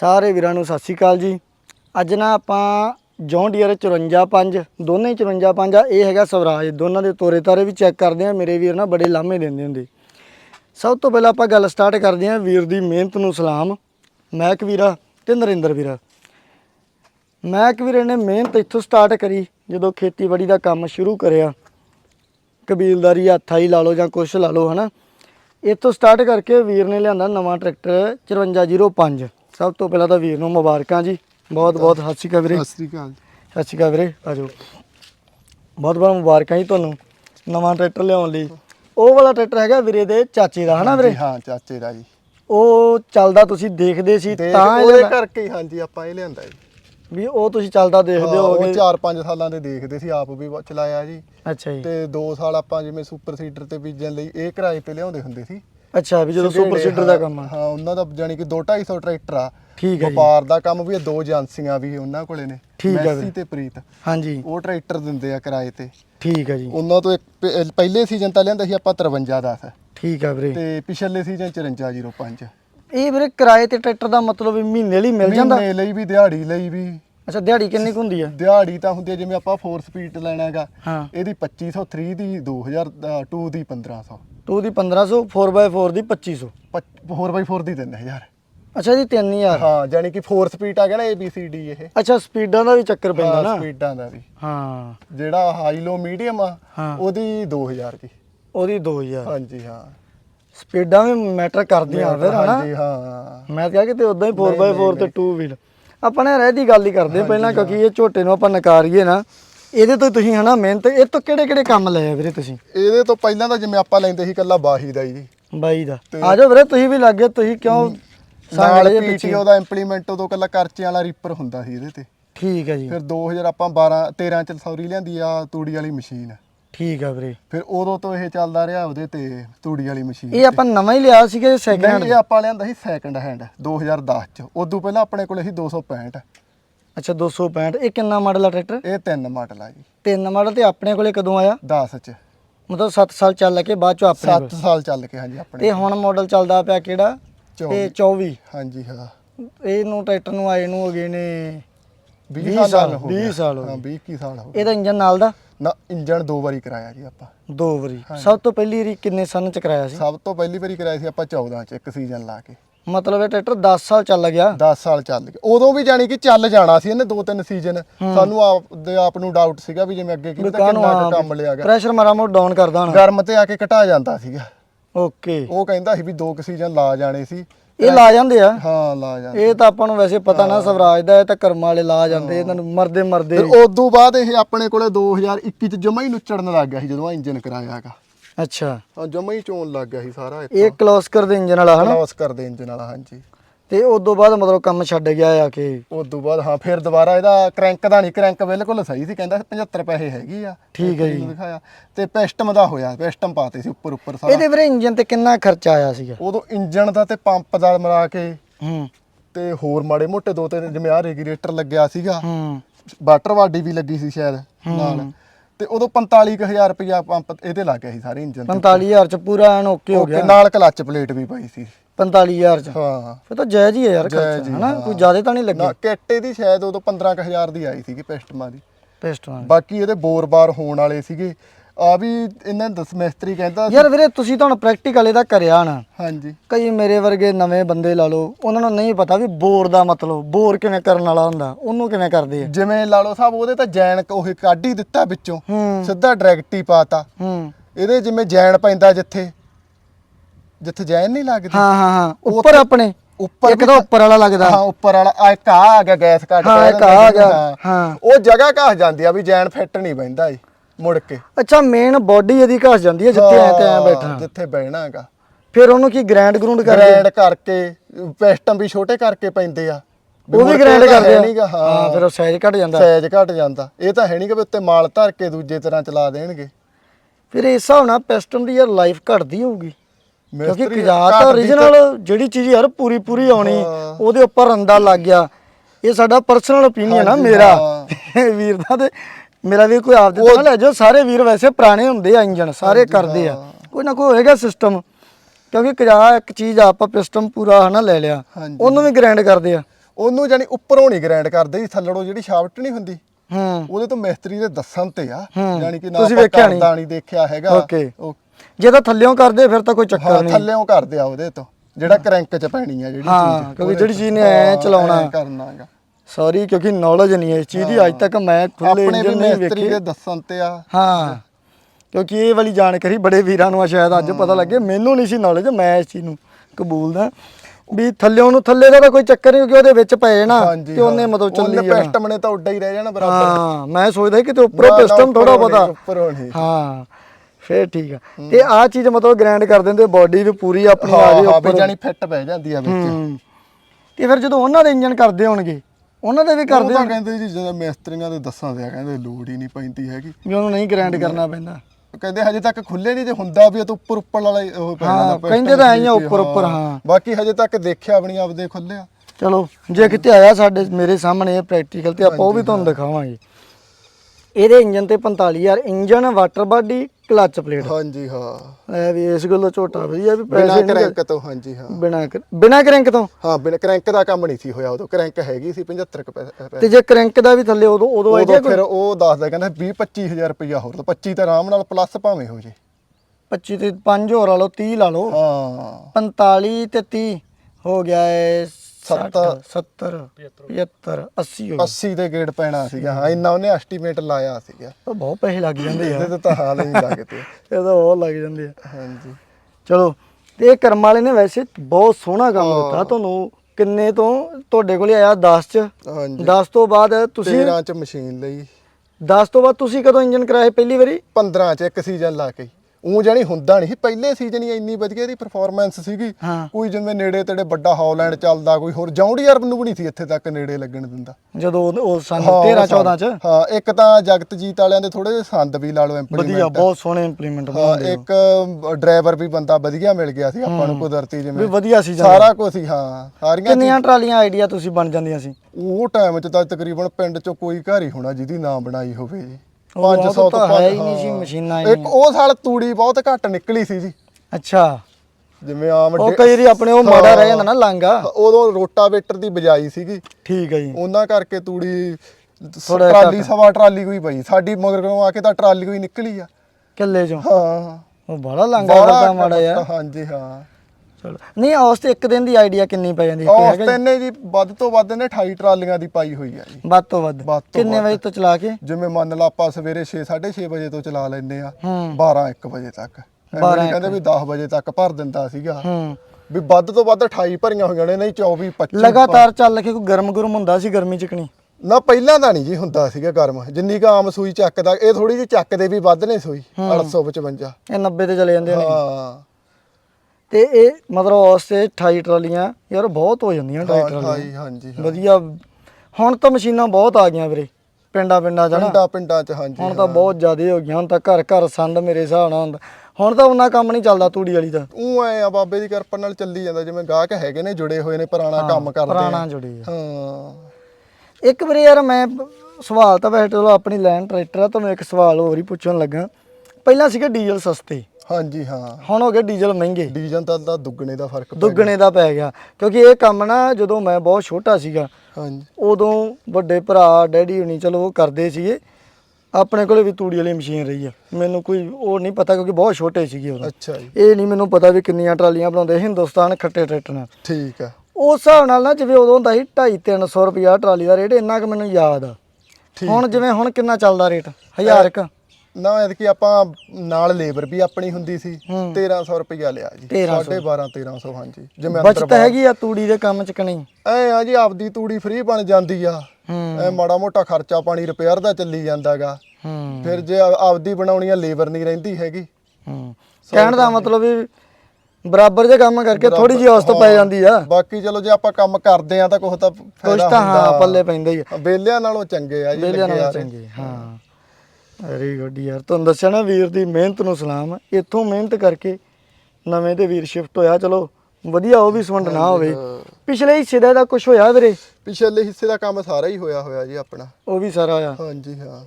ਸਾਰੇ ਵੀਰਾਂ ਨੂੰ ਸਤਿ ਸ਼੍ਰੀ ਅਕਾਲ ਜੀ। ਅੱਜ ਨਾ ਆਪਾਂ ਜੌਨ ਡੀਅਰ 54 ਦੋਨੇ ਹੀ 54 ਆ। ਇਹ ਹੈਗਾ ਸਵਰਾਜ। ਦੋਨਾਂ ਦੇ ਤੋਰੇ ਤਾਰੇ ਵੀ ਚੈੱਕ ਕਰਦੇ ਆ। ਮੇਰੇ ਵੀਰ ਨਾ ਬੜੇ ਲਾਮੇ ਦਿੰਦੇ ਹੁੰਦੇ। ਸਭ ਤੋਂ ਪਹਿਲਾਂ ਆਪਾਂ ਗੱਲ ਸਟਾਰਟ ਕਰਦੇ ਆ ਵੀਰ ਦੀ ਮਿਹਨਤ ਨੂੰ ਸਲਾਮ। ਮਹਿਕ ਵੀਰਾ ਤੇ ਨਰਿੰਦਰ ਵੀਰਾ। ਮਹਿਕ ਵੀਰੇ ਨੇ ਮਿਹਨਤ ਇੱਥੋਂ ਸਟਾਰਟ ਕਰੀ, ਜਦੋਂ ਖੇਤੀਬਾੜੀ ਦਾ ਕੰਮ ਸ਼ੁਰੂ ਕਰਿਆ। ਕਬੀਲਦਾਰੀ ਹੱਥਾਂ ਹੀ ਲਾ ਲਓ ਜਾਂ ਕੁਛ ਲਾ ਲਓ, ਹਨਾ। ਇੱਥੋਂ ਸਟਾਰਟ ਕਰਕੇ ਵੀਰ ਨੇ ਲਿਆਂਦਾ ਨਵਾਂ ਟਰੈਕਟਰ 5405 ਸਭ ਤੋਂ ਪਹਿਲਾਂ ਤਾਂ ਵੀਰ ਨੂੰ ਮੁਬਾਰਕਾਂ ਜੀ। ਬਹੁਤ ਬਹੁਤ ਸਤਿ ਸ਼੍ਰੀ ਅਕਾਲ ਵੀਰੇ। ਸਤਿ ਸ੍ਰੀ ਅਕਾਲ ਸਤਿ ਸ਼੍ਰੀ ਅਕਾਲ ਵੀਰੇ ਆਜੋ ਬਹੁਤ ਬਹੁਤ ਮੁਬਾਰਕਾਂ ਜੀ ਤੁਹਾਨੂੰ ਨਵਾਂ ਟਰੈਕਟਰ ਲਿਆਉਣ ਲਈ। ਉਹ ਵਾਲਾ ਟਰੈਕਟਰ ਹੈਗਾ ਵੀਰੇ ਦੇ ਚਾਚੇ ਦਾ ਹਨਾ ਵੀਰੇ? ਹਾਂ ਚਾਚੇ ਦਾ ਜੀ। ਉਹ ਚੱਲਦਾ ਤੁਸੀਂ ਦੇਖਦੇ ਸੀ ਤਾਂ ਉਹਦੇ ਕਰਕੇ ਹੀ ਹਾਂਜੀ ਆਪਾਂ ਇਹ ਲਿਆਂਦਾ ਜੀ। ਵੀ ਉਹ ਤੁਸੀਂ ਚੱਲਦਾ ਦੇਖਦੇ ਹਾਂ, ਉਹ ਹੋਗੇ 4-5 ਸਾਲਾਂ ਦੇ ਦੇਖਦੇ ਸੀ ਆਪ ਵੀ ਚਲਾਇਆ ਜੀ। ਅੱਛਾ ਜੀ। ਤੇ 2 ਸਾਲ ਆਪਾਂ ਜਿਵੇਂ ਸੁਪਰ ਸੀਡਰ ਤੇ ਬੀਜਣ ਲਈ ਇਹ ਕਿਰਾਏ ਤੇ ਲਿਆਉਂਦੇ ਹੁੰਦੇ ਸੀ। ਅੱਛਾ ਵੀ ਜਦੋਂ ਸੁਪਰ ਸੀਡਰ ਦਾ ਕੰਮ ਆ। ਹਾਂ ਉਹਨਾਂ ਦਾ ਜਾਨੀ ਕਿ 2-250 ਟਰੈਕਟਰ ਆ। ਠੀਕ ਹੈ ਜੀ। ਵਪਾਰ ਦਾ ਕੰਮ ਵੀ ਇਹ ਦੋ ਏਜੰਸੀਆਂ ਵੀ ਉਹਨਾਂ ਕੋਲੇ ਨੇ ਮੈਸੀ। ਤੇ ਪ੍ਰੀਤ। ਹਾਂਜੀ। ਉਹ ਟਰੈਕਟਰ ਦਿੰਦੇ ਆ ਕਿਰਾਏ ਤੇ। ਠੀਕ ਹੈ ਜੀ। ਉਹਨਾਂ ਤੋਂ ਇੱਕ ਪਹਿਲੇ ਸੀਜ਼ਨ ਤਾਂ ਲਿਆਂਦਾ ਸੀ ਆਪਾਂ 53 10 ਠੀਕ ਹੈ ਵੀਰੇ। ਤੇ ਪਿਛਲੇ ਸੀਜ਼ਨ 54 05 ਇਹ ਵੀਰੇ ਕਿਰਾਏ ਤੇ ਟਰੈਕਟਰ ਦਾ ਮਤਲਬ ਮਹੀਨੇ ਲਈ ਮਿਲ ਜਾਂਦਾ? ਮਹੀਨੇ ਲਈ ਵੀ ਦਿਹਾੜੀ ਲਈ ਵੀ। ਅੱਛਾ ਦਿਹਾੜੀ ਕਿੰਨੀ ਕੁ ਹੁੰਦੀ ਆ? ਦਿਹਾੜੀ ਤਾਂ ਹੁੰਦੀ ਹੈ ਜਿਵੇਂ ਆਪਾਂ 4 ਸਪੀਡ ਲੈਣਾ ਹੈਗਾ ਹਾਂ। ਇਹਦੀ 2500 3 ਦੀ 2000 2 ਦੀ 1500 2 ਦੀ 1500 4x4 ਦੀ 2500 4x4 ਦੀ 3000 ਅੱਛਾ ਜੀ 3000 ਹਾਂ ਜਾਨੀ ਕਿ 4 ਸਪੀਡ ਆ ਗਿਆ ਨਾ ABCD ਇਹ। ਅੱਛਾ ਸਪੀਡਾਂ ਦਾ ਵੀ ਚੱਕਰ ਪੈਂਦਾ ਨਾ। ਸਪੀਡਾਂ ਦਾ ਵੀ। ਹਾਂ। ਜਿਹੜਾ ਹਾਈ ਲੋ ਮੀਡੀਅਮ ਆ। ਉਹਦੀ 2000 ਜੀ ਉਹਦੀ 2000 ਹਾਂਜੀ ਹਾਂ। ਸਪੀਡਾਂ ਵੀ ਮੈਟਰ ਕਰਦੀਆਂ ਫਿਰ ਹਨਾ? ਹਾਂਜੀ ਹਾਂ। ਮੈਂ ਕਿਹਾ ਕਿਤੇ ਉਦਾਂ ਹੀ 4x4 ਤੇ 2 ਵੀਲ ਆਪਾਂ ਨੇ ਰਹਿ ਦੀ ਗੱਲ ਹੀ ਕਰਦੇ ਪਹਿਲਾਂ ਕਿਉਂਕਿ ਇਹ ਝੋਟੇ ਨੂੰ ਆਪਾਂ ਨਕਾਰੀਏ ਨਾ। ਇਹਦੇ ਤੋਂ ਤੁਸੀਂ ਹਨਾ ਮਿਹਨਤ ਇਹ ਤੋਂ ਕਿਹੜੇ ਕਿਹੜੇ ਕੰਮ ਲਏ ਆ ਵੀਰੇ ਤੁਸੀਂ? ਇਹਦੇ ਤੋਂ ਪਹਿਲਾਂ ਤਾਂ ਜਿਵੇਂ ਆਪਾਂ ਲੈਂਦੇ ਸੀ ਕੱਲਾ ਬਾਹੀ ਦਾ ਹੀ ਜੀ। ਬਾਈ ਦਾ। ਆ ਜਾਓ ਵੀਰੇ ਤੁਸੀਂ ਵੀ ਲੱਗੇ ਤੁਸੀਂ ਕਿਉਂ ਨਾਲ ਪੀਟੀਓ ਦਾ ਇੰਪਲੀਮੈਂਟ ਉਦੋਂ ਕੱਲਾ ਕਰਚੇ ਵਾਲਾ ਰੀਪਰ ਹੁੰਦਾ ਸੀ ਇਹਦੇ ਤੇ। ਠੀਕ ਹੈ ਜੀ। ਫਿਰ 2000 ਆਪਾਂ 12 13 ਚ ਸੌਰੀ ਲਿਆਂਦੀ ਆ ਤੂੜੀ ਵਾਲੀ ਮਸ਼ੀਨ। ਠੀਕ ਹੈ ਵੀਰੇ। ਫਿਰ ਉਦੋਂ ਤੋਂ ਇਹ ਚੱਲਦਾ ਰਿਹਾ ਉਹਦੇ ਤੇ ਤੂੜੀ ਵਾਲੀ ਮਸ਼ੀਨ ਇਹ ਆਪਾਂ ਨਵਾਂ ਹੀ ਲਿਆ ਸੀਗਾ ਸੈਕਿੰਡ ਹੈਂਡ ਇਹ ਆਪਾਂ ਲਿਆਂਦਾ ਸੀ ਸੈਕੰਡ ਹੈਂਡ 2010 ਚ। ਉਦੋਂ ਪਹਿਲਾਂ ਆਪਣੇ ਕੋਲੇ ਸੀ 265 ਅੱਛਾ 265 ਇਹ ਕਿੰਨਾ ਮਾਡਲ ਆ ਟਰੈਕਟਰ? ਇਹ ਤਿੰਨ ਮਾਡਲ ਆ ਜੀ। ਤਿੰਨ ਮਾਡਲ ਤੇ ਆਪਣੇ ਕੋਲੇ ਕਦੋਂ ਆਇਆ? 10 ਚ। ਮਤਲਬ 7 ਸਾਲ ਚੱਲ ਕੇ ਬਾਅਦ ਚੋਂ ਆਪਣੇ 7 ਸਾਲ ਚੱਲ ਕੇ ਹਾਂਜੀ ਆਪਣੇ ਤੇ ਹੁਣ ਮਾਡਲ ਚੱਲਦਾ ਪਿਆ ਕਿਹੜਾ? ਚੌਵੀ। ਇਹ 24 ਹਾਂਜੀ ਹਾਂ। ਇਹਨੂੰ ਟਰੈਕਟਰ ਨੂੰ ਆਏ ਨੂੰ ਹੋ ਗਏ ਨੇ 20 ਵੀਹ ਸਾਲ ਸਾਲ, ਹੋ ਵੀਹ ਗਏ। ਸਾਲ ਹੋ ਹਾਂ ਗਏ। 20 ਕੀ ਸਾਲ ਹੋ ਗਏ। ਇਹਦਾ ਇੰਜਨ ਨਾਲ ਦਾ? ਨਾ ਇੰਜਨ ਦੋ ਵਾਰੀ ਕਰਾਇਆ ਜੀ ਆਪਾਂ। ਦੋ ਵਾਰੀ। ਸਭ ਤੋਂ ਪਹਿਲੀ ਵਾਰੀ ਕਿੰਨੇ ਸਨ ਚ ਕਰਾਇਆ ਸੀ? ਸਭ ਤੋਂ ਪਹਿਲੀ ਵਾਰੀ ਕਰਾਇਆ ਸੀ ਆਪਾਂ 14 ਚ ਇੱਕ ਸੀਜ਼ਨ ਲਾ ਕੇ। ਮਤਲਬ ਇਹ ਟਰੈਕਟਰ 10 ਸਾਲ ਚੱਲ ਗਿਆ। 10 ਸਾਲ ਚੱਲ ਗਏ ਉਦੋਂ ਵੀ ਜਾਣੀ ਕਿ ਚੱਲ ਜਾਣਾ ਸੀ ਇਹਨੇ ਦੋ ਤਿੰਨ ਸੀਜ਼ਨ ਸਾਨੂੰ ਆਪ ਦੇ ਆਪ ਨੂੰ ਡਾਊਟ ਸੀਗਾ ਵੀ ਜਿਵੇਂ ਅੱਗੇ ਕਿੰਨਾ ਕੁ ਕੰਮ ਲਿਆ ਗਿਆ। ਪ੍ਰੈਸ਼ਰ ਮਾਰਾ ਮੋੜ ਡਾਊਨ ਕਰਦਾ ਹੁਣ। ਗਰਮ ਤੇ ਆ ਕੇ ਘਟਾ ਜਾਂਦਾ ਸੀਗਾ। ਓਕੇ। ਉਹ ਕਹਿੰਦਾ ਸੀ ਵੀ ਦੋ ਕੁ ਸੀਜ਼ਨ ਲਾ ਜਾਣੇ ਸੀ। ਇਹ ਲਾ ਜਾਂਦੇ ਆ? ਹਾਂ ਲਾ ਜਾਂਦੇ। ਇਹ ਤਾਂ ਆਪਾਂ ਨੂੰ ਵੈਸੇ ਪਤਾ ਨਾ ਸਵਰਾਜ ਦਾ ਇਹ ਤਾਂ ਕਰਮ ਵਾਲੇ ਲਾ ਜਾਂਦੇ ਇਹਨਾਂ ਨੂੰ ਮਰਦੇ ਮਰਦੇ। ਫਿਰ ਉਦੋਂ ਬਾਅਦ ਇਹ ਆਪਣੇ ਕੋਲੇ 2021 ਚ ਜਮਾ ਹੀ ਨੁੱਚੜਨ ਲੱਗ ਗਿਆ ਸੀ ਜਦੋਂ ਇੰਜਨ ਕਰਾਇਆ ਹੈਗਾ। ਅੱਛਾ। ਹਾਂ ਜਮਾ ਹੀ ਚੋਣ ਲੱਗ ਗਿਆ ਸੀ ਸਾਰਾ ਇਹ ਕਲੋਸਕਰ ਦੇ ਇੰਜਨ ਵਾਲਾ ਹਨਾ? ਕਲੋਸ ਕਰਦੇ ਇੰਜਨ ਵਾਲਾ ਹਾਂਜੀ। ਤੇ ਉਸ ਤੋਂ ਬਾਅਦ ਮਤਲਬ ਕੰਮ ਛੱਡ ਗਿਆ ਆ ਕਿ? ਉਦੋਂ ਬਾਅਦ ਹਾਂ ਫਿਰ ਦੁਬਾਰਾ ਇਹਦਾ ਕ੍ਰੈਂਕ ਦਾ ਨਹੀਂ ਕ੍ਰੈਂਕ ਬਿਲਕੁਲ ਸਹੀ ਸੀ ਕਹਿੰਦਾ 75 ਪੈਸੇ ਹੈਗੀ ਆ। ਠੀਕ ਹੈ ਜੀ। ਦਿਖਾਇਆ। ਤੇ ਪਿਸਟਮ ਦਾ ਹੋਇਆ ਪਿਸਟਮ ਪਾਤੇ ਸੀ ਉੱਪਰ ਉੱਪਰ ਸਾਰਾ। ਇਹਦੇ ਵੀਰੇ ਇੰਜਨ ਤੇ ਕਿੰਨਾ ਖਰਚਾ ਆਇਆ ਸੀਗਾ? ਉਦੋਂ ਇੰਜਨ ਦਾ ਤੇ ਪੰਪ ਦਾ ਮਿਲਾ ਕੇ ਹੂੰ। ਤੇ ਹੋਰ ਮਾੜੇ ਮੋਟੇ ਦੋ ਤਿੰਨ ਜਿਵੇਂ ਆ ਰੈਗੂਲੇਟਰ ਲੱਗਿਆ ਸੀਗਾ। ਹੂੰ। ਵਾਟਰ ਬਾਡੀ ਵੀ ਲੱਗੀ ਸੀ ਸ਼ਾਇਦ ਨਾਲ। ਤੇ ਉਦੋਂ 45000 ਰੁਪਇਆ ਪੰਪ ਇਹਦੇ ਲੱਗ ਗਿਆ ਸੀ ਸਾਰੇ ਇੰਜਨ ਤੇ 45000 ਚ ਪੂਰਾ ਐਨ ਓਕੇ ਹੋ ਗਿਆ। ਨਾਲ ਕਲੱਚ ਪਲੇਟ ਵੀ ਪਾਈ ਸੀ। 45000 ਚ? ਹਾਂ। ਫਿਰ ਤਾਂ ਜਾਇਜ਼ ਹੀ ਹੈ ਯਾਰ ਖਰਚਾ ਹਨਾ। ਕੋਈ ਜ਼ਿਆਦਾ ਤਾਂ ਨਹੀਂ ਲੱਗੀ? ਨਾ ਕਿੱਟ ਇਹਦੀ ਸ਼ਾਇਦ ਉਦੋਂ 15000 ਦੀ ਆਈ ਸੀਗੀ ਪਿਸਟਮਾਂ ਦੀ। ਪਿਸਟਨ ਬਾਕੀ ਇਹਦੇ ਬੋਰ-ਬਾਰ ਹੋਣ ਵਾਲੇ ਸੀਗੇ। ਆ ਵੀ ਇਹਨਾਂ ਨੇ ਦਸ ਮਿਸਤਰੀ ਕਹਿੰਦਾ ਸੀ- ਯਾਰ ਵੀਰੇ ਤੁਸੀਂ ਤਾਂ ਹੁਣ ਪ੍ਰੈਕਟੀਕਲ ਇਹਦਾ ਕਰਿਆ ਨਾ। ਹਾਂਜੀ। ਕਈ ਮੇਰੇ ਵਰਗੇ ਨਵੇਂ ਬੰਦੇ ਲਾ ਲਓ ਉਹਨਾਂ ਨੂੰ ਨਹੀਂ ਪਤਾ ਵੀ ਬੋਰ ਦਾ ਮਤਲਬ ਬੋਰ ਕਿਵੇਂ ਕਰਨ ਵਾਲਾ ਹੁੰਦਾ ਉਹਨੂੰ ਕਿਵੇਂ ਕਰਦੇ ਆ। ਜਿਵੇਂ ਲਾਲੋ ਸਾਹਿਬ ਉਹਦੇ ਤਾਂ ਜੈਨ ਉਹ ਕੱਢ ਹੀ ਦਿੱਤਾ ਵਿੱਚੋਂ ਹੂੰ। ਸਿੱਧਾ ਡਾਇਰੈਕਟ ਹੀ ਪਾਤਾ। ਹੂੰ। ਇਹਦੇ ਜਿਵੇਂ ਜੈਨ ਪੈਂਦਾ ਜਿੱਥੇ ਜਿੱਥੇ ਜੈਨ ਨਹੀਂ ਲੱਗਦੀ। ਹਾਂ ਹਾਂ ਹਾਂ। ਉੱਪਰ ਆਪਣੇ ਉੱਪਰ ਇੱਕ ਤਾਂ ਉੱਪਰ ਵਾਲਾ ਲੱਗਦਾ। ਹਾਂ ਉੱਪਰ ਵਾਲਾ ਆ ਇੱਕ ਆ ਆ ਗਿਆ ਗੈਸ ਕੱਟ ਹਾਂ, ਇੱਕ ਆਹ ਆ ਗਿਆ, ਹਾਂ। ਉਹ ਜਗ੍ਹਾ ਘਸ ਜਾਂਦੀ ਆ ਵੀ ਜੈਨ ਫਿੱਟ ਨਹੀਂ ਬੈਂਦਾ ਜੀ ਮੁੜ ਕੇ। ਅੱਛਾ ਮੇਨ ਬਾਡੀ ਇਹਦੀ ਘਸ ਜਾਂਦੀ ਹੈ ਜਿੱਥੇ ਐ ਤੇ ਐ ਬੈਠਾ ਜਿੱਥੇ ਬਹਿਣਾ ਹੈਗਾ। ਫਿਰ ਉਹਨੂੰ ਕੀ ਗ੍ਰੈਂਡ ਗਰੂੰਡ ਕਰਦੇ ਗ੍ਰੈਂਡ ਕਰਕੇ ਪਿਸਟਨ ਵੀ ਛੋਟੇ ਕਰਕੇ ਪੈਂਦੇ ਆ। ਉਹ ਵੀ ਗ੍ਰੈਂਡ ਕਰਦੇ ਨੀਗਾ, ਹਾਂ। ਫਿਰ ਉਹ ਸਾਈਜ਼ ਘਟ ਜਾਂਦਾ। ਸਾਈਜ਼ ਘਟ ਜਾਂਦਾ। ਇਹ ਤਾਂ ਹੈ ਨਹੀਂ ਕਿ ਵੀ ਉੱਤੇ ਮਾਲ ਧਰ ਕੇ ਦੂਜੇ ਤਰ੍ਹਾਂ ਚਲਾ ਦੇਣਗੇ। ਫਿਰ ਇਸ ਹਿਸਾਬ ਨਾਲ ਪਿਸਟਨ ਦੀ ਯਾਰ ਲਾਈਫ ਘਟਦੀ ਹੋਊਗੀ। ਕਿਉਂਕਿ ਮਿਸਤਰੀ ਕਜਾ ਤਾਂ ਘੱਟ ਦੀ origignal ਜਿਹੜੀ ਚੀਜ਼ ਯਾਰ ਪੂਰੀ ਪੂਰੀ ਆਉਣੀ। ਉਹਦੇ ਉੱਪਰ ਰੰਦਾ ਲੱਗ ਗਿਆ। ਇਹ ਸਾਡਾ ਪਰਸਨਲ ਓਪੀਨੀਅਨ ਆ ਮੇਰਾ। ਵੀਰ ਦਾ ਤੇ ਮੇਰਾ ਵੀ ਕੋਈ ਆਪ ਦੇ ਤਾਂ ਲੈ ਜਾਓ ਸਾਰੇ ਵੀਰ ਵੈਸੇ ਪੁਰਾਣੇ ਹੁੰਦੇ ਆ ਇੰਜਨ ਸਾਰੇ ਕਰਦੇ ਆ। ਕੋਈ ਨਾ ਕੋਈ ਹੋਏਗਾ ਸਿਸਟਮ ਕਿਉਂਕਿ ਕਜਾ ਇੱਕ ਚੀਜ਼ ਆਪਾਂ ਪਿਸਟਮ ਪੂਰਾ ਹਨਾ ਲੈ ਲਿਆ। ਉਹਨੂੰ ਵੀ ਗ੍ਰੈਂਡ ਕਰਦੇ ਆ। ਉਹਨੂੰ ਜਾਨੀ ਉੱਪਰੋਂ ਨਹੀਂ ਗ੍ਰਾਈਂਡ ਕਰਦੇ ਜੀ ਥੱਲੜੋਂ ਜਿਹੜੀ ਸ਼ਾਫਟ ਨਹੀਂ ਹੁੰਦੀ। ਹੂੰ। ਉਹਦੇ ਤੋਂ ਮਿਸਤਰੀ ਦੇ ਦੱਸਣ ਤੇ ਆ। ਜਾਨੀ ਕਿ ਨਾ ਤੁਸੀਂ ਆਪਾਂ ਵੇਖਿਆ ਨਹੀਂ। ਕਰਦਾ ਨਹੀਂ। ਦੇਖਿਆ ਹੈਗਾ। ਓਕੇ। ਜੇ ਤਾਂ ਥੱਲਿਓਂ ਕਰਦੇ ਫਿਰ ਤਾਂ ਕੋਈ ਚੱਕਰ ਹਾਂ ਨਹੀਂ। ਥੱਲੇੋਂ ਕਰਦੇ ਆ ਉਹਦੇ ਤੋਂ ਜਿਹੜਾ ਕਰੰਕ ਚ ਪੈਣੀ ਆ ਜਿਹੜੀ ਹਾਂ, ਚੀਜ਼। ਕਿਉਂਕਿ ਜਿਹੜੀ। ਚੀਜ਼ ਨੇ ਐਂ ਚਲਾਉਣਾ। ਐਂ ਕਰਨਾ ਹੈਗਾ। ਸੌਰੀ ਕਿਉਂਕਿ ਨੌਲੇਜ ਨਹੀਂ ਹੈ ਇਸ ਚੀਜ਼ ਦੀ। ਅੱਜ ਤੱਕ ਮੈਂ ਖੁੱਲੇ ਆਪਣੇ ਵੀ ਮਿਸਤਰੀ ਦੇ ਦੱਸਣ ਤੇ ਆ। ਹਾਂ। ਕਿਉਂਕਿ ਇਹ ਵਾਲੀ ਜਾਣਕਾਰੀ ਬੜੇ ਵੀਰਾਂ ਨੂੰ ਆ ਸ਼ਾਇਦ ਅੱਜ ਪਤਾ ਲੱਗੇ। ਮੈਨੂੰ ਨਹੀਂ ਸੀ ਨੌਲੇਜ ਮੈਂ ਇਸ ਚੀਜ਼ ਨੂੰ ਕਬੂਲਦਾ। ਵੀ ਥੱਲਿਓਂ ਨੂੰ ਥੱਲੇ ਦਾ ਤਾਂ ਕੋਈ ਚੱਕਰ ਨਹੀਂ ਕਿਉਂਕਿ ਉਹਦੇ ਵਿੱਚ ਪਏ ਨਾ ਤੇ ਉਹਨੇ। ਮਤਲਬ ਚੱਲੀ ਉਹਨੇ ਜਾਣਾ। ਪਿਸਟਮ ਨੇ ਤਾਂ ਉੱਡਾ ਹੀ ਰਹਿ ਜਾਣਾ ਬਰਾਬਰ। ਹਾਂ ਮੈਂ ਸੋਚਦਾ ਕਿਤੇ ਉੱਪਰੋਂ ਨਾ, ਨਾ, ਪਿਸਟਮ ਥੋੜਾ ਪਤਾ। ਹਾਂ ਫੇਰ ਠੀਕ ਆ। ਤੇ ਆ ਚੀਜ਼ ਮਤਲਬ ਗ੍ਰੈਂਡ ਕਰ ਦਿੰਦੇ ਬੋਡੀ ਵੀ ਪੂਰੀ ਆਪਣੀ ਆ ਵੀ ਉੱਪਰ। ਜਾਨੀ ਫਿੱਟ ਬਹਿ ਜਾਂਦੀ ਆ ਵਿੱਚ। ਤੇ ਫਿਰ ਜਦੋਂ ਉਹਨਾਂ ਦੇ ਇੰਜਨ ਕਰਦੇ ਹੋਣਗੇ ਉਹਨਾਂ ਦੇ ਵੀ ਉਹ ਕਰਦੇ ਤਾਂ ਹੋਣਗੇ ਕਹਿੰਦੇ ਜੀ ਜਦੋਂ ਮਿਸਤਰੀਆਂ ਦੇ ਦੱਸਾਂ ਤੇ ਕਹਿੰਦੇ ਲੋੜ ਹੀ ਨਹੀਂ ਪੈਂਦੀ ਹੈਗੀ। ਵੀ ਉਹਨੂੰ ਨਹੀਂ ਗ੍ਰੈਂਡ ਕਰਨਾ ਪੈਂਦਾ। ਉਹ ਕਹਿੰਦੇ ਹਜੇ ਤੱਕ ਖੁੱਲੇ ਨਹੀਂ ਜੇ ਹੁੰਦਾ ਵੀ ਉਹ ਤਾਂ ਉੱਪਰ ਉੱਪਰ ਵਾਲਾ ਉਹ ਪੈ ਹਾਂ, ਜਾਂਦਾ ਕਹਿੰਦੇ ਤਾਂ ਐਂ ਹੀ ਆ, ਉੱਪਰ- ਉੱਪਰ, ਹਾਂ। ਬਾਕੀ ਹਜੇ ਤੱਕ ਦੇਖਿਆ ਵੀ ਨਹੀਂ ਆਪਦੇ ਖੁੱਲਿਆ ਚਲੋ ਜੇ ਕਿਤੇ ਆਇਆ ਸਾਡੇ ਮੇਰੇ ਸਾਹਮਣੇ ਇਹ ਪ੍ਰੈਕਟੀਕਲ ਤੇ ਆਪਾਂ ਉਹ ਵੀ ਤੁਹਾਨੂੰ ਦਿਖਾਵਾਂਗੇ। ਇਹਦੇ ਇੰਜਨ ਤੇ 45000 engine water body clutch plate. ਹਾਂਜੀ ਹਾਂ। ਐ ਵੀ ਇਸ ਗੱਲੋਂ ਝੋਟਾ ਵਧੀਆ ਵੀ ਬਿਨਾ ਪੈਸੇ ਨਹੀਂ ਕਰੈਂਕ ਤੋਂ ਹਾਂਜੀ ਹਾਂ। ਬਿਨਾ ਬਿਨਾ ਕਰੰਕ ਤੋਂ? ਹਾਂ ਬਿਨਾ ਕਰੈਂਕ ਦਾ ਕੰਮ ਨਹੀਂ ਸੀ ਹੋਇਆ ਉਦੋਂ ਕਰੈਂਕ ਹੈਗੀ ਸੀ 75 ਕੁ ਪੈਸੇ ਤੇ ਜੇ ਕਰੰਕ ਦਾ ਵੀ ਥੱਲੇ ਉਦੋਂ ਉਦੋਂ ਆਈਡੀਆ ਉਦੋਂ ਫਿਰ ਉਹ ਦੱਸਦਾ ਕਹਿੰਦਾ 20 25000 ਰੁਪਇਆ ਹੋਰ ਤਾਂ 25 ਤਾਂ ਆਰਾਮ ਨਾਲ ਪਲੱਸ ਭਾਵੇਂ ਹੋ ਜੇ। 25 ਤੇ 5 ਹੋਰ ਲਾ ਲਓ 30 ਲਾ ਲਓ। ਹਾਂ। 45 ਤੇ 30 ਹੋ ਗਿਆ ਏ 60 ਸੱਤਰ, 70 75 80 ਹੋ ਗਿਆ 80 ਦੇ ਗੇੜ ਪੈਣਾ ਸੀਗਾ। ਹਾਂ ਇੰਨਾ ਉਹਨੇ ਐਸਟੀਮੇਟ ਲਾਇਆ ਸੀਗਾ। ਉਹ ਬਹੁਤ ਪੈਸੇ ਲੱਗ ਜਾਂਦੇ ਇਹਦੇ ਯਾਰ ਤੇ ਤਾਂ ਹਾਲ ਹੀ ਲੱਗਦੇ। ਇਹ ਤਾਂ ਬਹੁਤ ਲੱਗ ਜਾਂਦੇ ਆ। ਹਾਂਜੀ। ਚਲੋ ਤੇ ਇਹ ਕਰਮ ਵਾਲੇ ਨੇ ਵੈਸੇ ਬਹੁਤ ਸੋਹਣਾ ਕੰਮ ਦਿੱਤਾ ਤੁਹਾਨੂੰ। ਕਿੰਨੇ ਤੋਂ ਤੁਹਾਡੇ ਕੋਲੇ ਆਇਆ? 10 ਚ? ਹਾਂਜੀ। 10 ਤੋਂ ਬਾਅਦ ਤੁਸੀਂ 13 ਚ ਮਸ਼ੀਨ ਲਈ। 10 ਤੋਂ ਬਾਅਦ ਤੁਸੀਂ ਕਦੋਂ ਇੰਜਨ ਕਰਾਏ ਪਹਿਲੀ ਵਾਰੀ? 15 ਚ ਇੱਕ ਸੀਜ਼ਨ ਲਾ ਕੇ। ਉਹ ਜਾਨੀ ਹੁੰਦਾ ਨਹੀਂ ਪਹਿਲੇ ਸੀਜ਼ਨ ਹੀ ਇੰਨੀ ਵਧੀਆ ਦੀ ਪਰਫਾਰਮੈਂਸ ਸੀਗੀ। ਹਾਂ। ਕੋਈ ਜਿਵੇਂ ਨੇੜੇ ਤੇੜੇ ਵੱਡਾ ਹਾਲੈਂਡ ਚੱਲਦਾ ਕੋਈ ਹੋਰ ਜੌਂਡੀਅਰ ਨੂੰ ਵੀ ਨਹੀਂ ਸੀ ਇੱਥੇ ਤੱਕ ਨੇੜੇ ਲੱਗਣ ਦਿੰਦਾ। ਜਦੋਂ ਉਹ- ਉਹ ਸਨ ਹਾਂ, 13 14 ਚ। ਹਾਂ ਇੱਕ ਤਾਂ ਜਗਤਜੀਤ ਵਾਲਿਆਂ ਦੇ ਥੋੜੇ ਜਿਹੇ ਸੰਦ ਵੀ ਲਾ ਲਓ ਵਧੀਆ ਇੰਪਲੀਮੈਂਟ ਬਹੁਤ ਸੋਹਣੇ ਇੰਪਲੀਮੈਂਟ ਹਾਂ ਬਣਾਉਂਦੇ ਇੱਕ ਡਰਾਈਵਰ ਵੀ ਬੰਦਾ ਵਧੀਆ ਮਿਲ ਗਿਆ ਸੀ ਆਪਾਂ ਨੂੰ ਕੁਦਰਤੀ ਵੀ ਜਿਵੇਂ। ਵਧੀਆ ਸੀ ਸਾਰਾ ਕੁਝ ਸੀ ਹਾਂ ਸਾਰੀਆਂ ਕਿੰਨੀਆਂ ਟਰਾਲੀਆਂ ਆਈਡੀਆ ਤੁਸੀਂ ਬਣ ਜਾਂਦੀਆਂ ਸੀ? ਉਹ ਟਾਈਮ 'ਚ ਤਾਂ ਤਕਰੀਬਨ ਪਿੰਡ 'ਚੋਂ ਕੋਈ ਘਰ ਹੀ ਹੋਣਾ ਜਿਹਦੀ ਨਾ ਬਣਾਈ ਹੋਵੇ। ਜੀ 500 ਤੋਂ ਤਾਂ ਹੈ ਪੰਜ- ਹੀ ਨਹੀਂ ਸੀ, ਹਾਂ। ਮਸ਼ੀਨਾਂ ਇੱਕ ਉਹ ਸਾਲ ਤੂੜੀ ਬਹੁਤ ਘੱਟ ਨਿਕਲੀ ਸੀ ਜੀ। ਅੱਛਾ। ਜਿਵੇਂ ਆਮ ਉਹ ਡੇ- ਕਈ ਵਾਰੀ ਆਪਣੇ ਉਹ ਮਾੜਾ ਰਹਿ ਜਾਂਦਾ ਨਾ ਲਾਂਗਾ ਉਦੋਂ ਰੋਟਾਵੇਟਰ ਦੀ ਬਜਾਈ ਸੀਗੀ। ਠੀਕ ਹੈ ਜੀ। ਉਹਨਾਂ ਕਰਕੇ ਤੂੜੀ ਟਰਾਲੀ। ਸਵਾ ਟਰਾਲੀ ਕੋਈ ਪਈ। ਸਾਡੀ ਮਗਰ ਕੋਲੋਂ ਆ ਕੇ ਤਾਂ ਟਰਾਲੀ ਕੋਈ ਨਿਕਲੀ ਆ। ਕਿੱਲੇ ਚੋਂ। ਹਾਂ। ਉਹ ਬੜਾ ਲਾਂਗਾ ਕਰਦਾ ਮਾੜਾ ਯਾਰ ਹਾਂਜੀ ਹਾਂ। ਚਲੋ। ਨਹੀਂ ਉਸ ਤੇ ਇੱਕ ਦਿਨ ਦੀ ਆਈਡੀਆ ਕਿੰਨੀ ਪੈ ਜਾਂਦੀ ਹੈ? ਕੋਈ ਉਸ ਹੈਗਾ ਜੀ? ਤਿੰਨੇ ਜੀ ਵੱਧ ਤੋਂ ਵੱਧ ਨੇ 28 ਟਰਾਲੀਆਂ ਦੀ ਪਾਈ ਹੋਈ ਆ ਜੀ। ਵੱਧ ਤੋਂ ਵੱਧ। ਵੱਧ ਤੋਂ ਕਿੰਨੇ ਵੱਧ। ਵਜੇ ਤੋਂ ਚਲਾ ਕੇ? ਜਿਵੇਂ ਮੰਨ ਲਾ ਆਪਾਂ ਸਵੇਰੇ 6 6:30 ਵਜੇ ਤੋਂ ਚਲਾ ਲੈਂਦੇ ਆ। ਹੂੰ। 12 1 ਵਜੇ ਤੱਕ। 12 12 ਕਹਿੰਦੇ ਵੀ 10 ਵਜੇ ਤੱਕ ਭਰ ਦਿੰਦਾ ਸੀਗਾ। ਹੂੰ। ਵੀ ਵੱਧ ਤੋਂ ਵੱਧ 28 ਭਰੀਆਂ ਹੋਈਆਂ ਨੇ ਨਹੀਂ 24 25 ਲਗਾਤਾਰ ਚੱਲ ਕੇ ਕੋਈ ਗਰਮ ਗਰਮ ਹੁੰਦਾ ਸੀ ਗਰਮੀ ਚਕਣੀ ਨਾ ਪਹਿਲਾਂ ਤਾਂ ਨਹੀਂ ਜੀ ਹੁੰਦਾ ਸੀਗਾ ਗਰਮ। ਜਿੰਨੀ ਕ ਆਮ ਸੂਈ ਚੱਕਦਾ ਇਹ ਥੋੜੀ ਜਿਹੀ ਚੱਕਦੇ ਵੀ ਵੱਧ ਨੇ ਸੂਈ 855 ਇਹ 90 ਤੇ ਚਲੇ ਜਾਂਦੇ ਨੇ ਹਾਂ। ਤੇ ਇਹ ਮਤਲਬ ਉਸ ਤੇ 28 ਟਰਾਲੀਆਂ ਯਾਰ ਬਹੁਤ ਹੋ ਜਾਂਦੀਆਂ 28 ਹਾਂ, ਟਰਾਲੀਆਂ। ਹਾਂਜੀ ਹਾਂ। ਵਧੀਆ। ਹੁਣ ਤਾਂ ਮਸ਼ੀਨਾਂ ਬਹੁਤ ਆ ਗਈਆਂ ਵੀਰੇ ਪਿੰਡਾਂ ਪਿੰਡਾਂ ਚ ਨਾ। ਪਿੰਡਾਂ ਪਿੰਡਾਂ ਚ ਹਾਂਜੀ ਹੁਣ ਤਾਂ ਬਹੁਤ ਜ਼ਿਆਦੇ ਹੋ ਗਈਆਂ ਹੁਣ ਤਾਂ ਘਰ ਘਰ ਸੰਦ ਮੇਰੇ ਹਿਸਾਬ ਨਾਲ ਹੁੰਦਾ। ਹੁਣ ਤਾਂ ਉਹਨਾਂ ਕੰਮ ਨਹੀਂ ਚੱਲਦਾ ਤੂੜੀ ਵਾਲੀ ਦਾ। ਉਹ ਐ ਆ ਬਾਬੇ ਦੀ ਕਿਰਪਾ ਨਾਲ ਚੱਲੀ ਜਾਂਦਾ ਜਿਵੇਂ ਗਾਹਕ ਹੈਗੇ ਨੇ ਜੁੜੇ ਹੋਏ ਨੇ ਪੁਰਾਣਾ ਕੰਮ ਕਰਦੇ ਪੁਰਾਣਾ ਜੁੜੀ ਆ। ਹਾਂ। ਇੱਕ ਵਾਰੀ ਯਾਰ ਮੈਂ ਸਵਾਲ ਤਾਂ ਵੈਸੇ ਚਲੋ ਆਪਣੀ ਲੈਂਡ ਟਰੈਕਟਰ ਆ ਤੁਹਾਨੂੰ ਇੱਕ ਸਵਾਲ ਹੋਰ ਹੀ ਪੁੱਛਣ ਲੱਗਾ। ਪਹਿਲਾਂ ਸੀਗਾ ਡੀਜ਼ਲ ਸਸਤੇ। ਹਾਂਜੀ ਹਾਂ। ਹੁਣ ਹੋ ਗਏ ਡੀਜ਼ਲ ਮਹਿੰਗੇ। ਡੀਜ਼ਲ ਦਾ ਤਾਂ ਦੁੱਗਣੇ ਦਾ ਫ਼ਰਕ ਪੈ। ਦੁੱਗਣੇ ਦਾ ਪੈ ਗਿਆ। ਕਿਉਂਕਿ ਇਹ ਕੰਮ ਨਾ ਜਦੋਂ ਮੈਂ ਬਹੁਤ ਛੋਟਾ ਸੀਗਾ ਹਾਂਜੀ। ਉਦੋਂ ਵੱਡੇ ਭਰਾ ਡੈਡੀ ਹੁਣੀ ਚਲੋ ਉਹ ਕਰਦੇ ਸੀਗੇ। ਆਪਣੇ ਕੋਲੇ ਵੀ ਤੂੜੀ ਵਾਲੀ ਮਸ਼ੀਨ ਰਹੀ ਆ। ਮੈਨੂੰ ਕੋਈ ਉਹ ਨਹੀਂ ਪਤਾ ਕਿਉਂਕਿ ਬਹੁਤ ਛੋਟੇ ਸੀਗੇ ਉਦੋਂ। ਅੱਛਾ ਜੀ। ਇਹ ਨਹੀਂ ਮੈਨੂੰ ਪਤਾ ਵੀ ਕਿੰਨੀਆਂ ਟਰਾਲੀਆਂ ਬਣਾਉਂਦੇ ਹਿੰਦੁਸਤਾਨ ਖੱਟੇ ਟਰੈਕਟਰ ਨਾਲ। ਠੀਕ ਆ। ਉਸ ਹਿਸਾਬ ਨਾਲ ਨਾ ਜਿਵੇਂ ਉਦੋਂ ਹੁੰਦਾ ਸੀ 2.5 300 ਰੁਪਿਆ ਟਰਾਲੀ ਦਾ ਰੇਟ ਇੰਨਾ ਕੁ ਮੈਨੂੰ ਯਾਦ ਆ। ਠੀਕ ਹੁਣ ਜਿਵੇਂ ਹੁਣ ਕਿੰਨਾ ਚੱਲਦਾ ਰੇਟ? ਹਜ਼ਾਰ ਕ। ਨਾ ਐਤਕੀ ਆਪਾਂ ਨਾਲ ਲੇਬਰ ਵੀ ਆਪਣੀ ਹੁੰਦੀ ਸੀ। ਹੂੰ। 1300 ਰੁਪਇਆ ਲਿਆ ਜੀ। 1300 12.5 1300 ਹਾਂਜੀ। ਜਿਵੇਂ ਅੰਦਰ ਬਚਤ ਹੈਗੀ ਆ ਤੂੜੀ ਦੇ ਕੰਮ ਚ ਕਿ ਨਹੀਂ? ਐ ਆ ਜੀ ਆਪਦੀ ਤੂੜੀ ਫ੍ਰੀ ਬਣ ਜਾਂਦੀ ਆ। ਐ ਮਾੜਾ ਮੋਟਾ ਖਰਚਾ ਪਾਣੀ ਰਿਪੇਅਰ ਦਾ ਚੱਲੀ ਜਾਂਦਾਗਾ। ਫਿਰ ਜੇ ਆਪਦੀ ਬਣਾਉਣੀ ਆ ਲੇਬਰ ਨਹੀਂ ਰਹਿੰਦੀ ਹੈਗੀ। ਕਹਿਣ ਦਾ ਮਤਲਬ ਵੀ ਬਰਾਬਰ ਜੇ ਕੰਮ ਕਰਕੇ ਥੋੜੀ ਜਿਹੀ ਔਸਤ ਪੈ ਜਾਂਦੀ ਆ। ਬਾਕੀ ਚਲੋ ਜੇ ਆਪਾਂ ਕੰਮ ਕਰਦੇ ਆ ਤਾਂ ਕੁਛ ਤਾਂ ਫਾਇਦਾ ਤਾਂ ਹਾਂ ਹੁੰਦਾ। ਪੱਲੇ ਪੈਂਦਾ ਹੀ ਆ। ਬੇਲਿਆਂ ਨਾਲੋਂ ਚੰਗੇ ਆ ਜੀ ਲੱਗੇ ਨਾਲ। ਚੰਗੇ ਹਾਂ। ਵੈਰੀ ਗੁੱਡ ਯਾਰ ਤੁਹਾਨੂੰ ਦੱਸਿਆ ਨਾ ਵੀਰ ਦੀ ਮਿਹਨਤ ਨੂੰ ਸਲਾਮ। ਇੱਥੋਂ ਮਿਹਨਤ ਕਰਕੇ ਨਵੇਂ ਤੇ ਵੀਰ ਸ਼ਿਫਟ ਹੋਇਆ ਚਲੋ ਵਧੀਆ ਉਹ ਵੀ ਸਵੰਡ ਨਾ ਹੋਵੇ। ਪਿਛਲੇ ਹਿੱਸੇ ਦਾ ਕੁਝ ਹੋਇਆ ਵੀਰੇ? ਪਿਛਲੇ ਹਿੱਸੇ ਦਾ ਕੰਮ ਸਾਰਾ ਹੀ ਹੋਇਆ ਹੋਇਆ ਜੀ ਆਪਣਾ। ਉਹ ਵੀ ਸਾਰਾ ਹੋਇਆ? ਹਾਂਜੀ ਹਾਂ।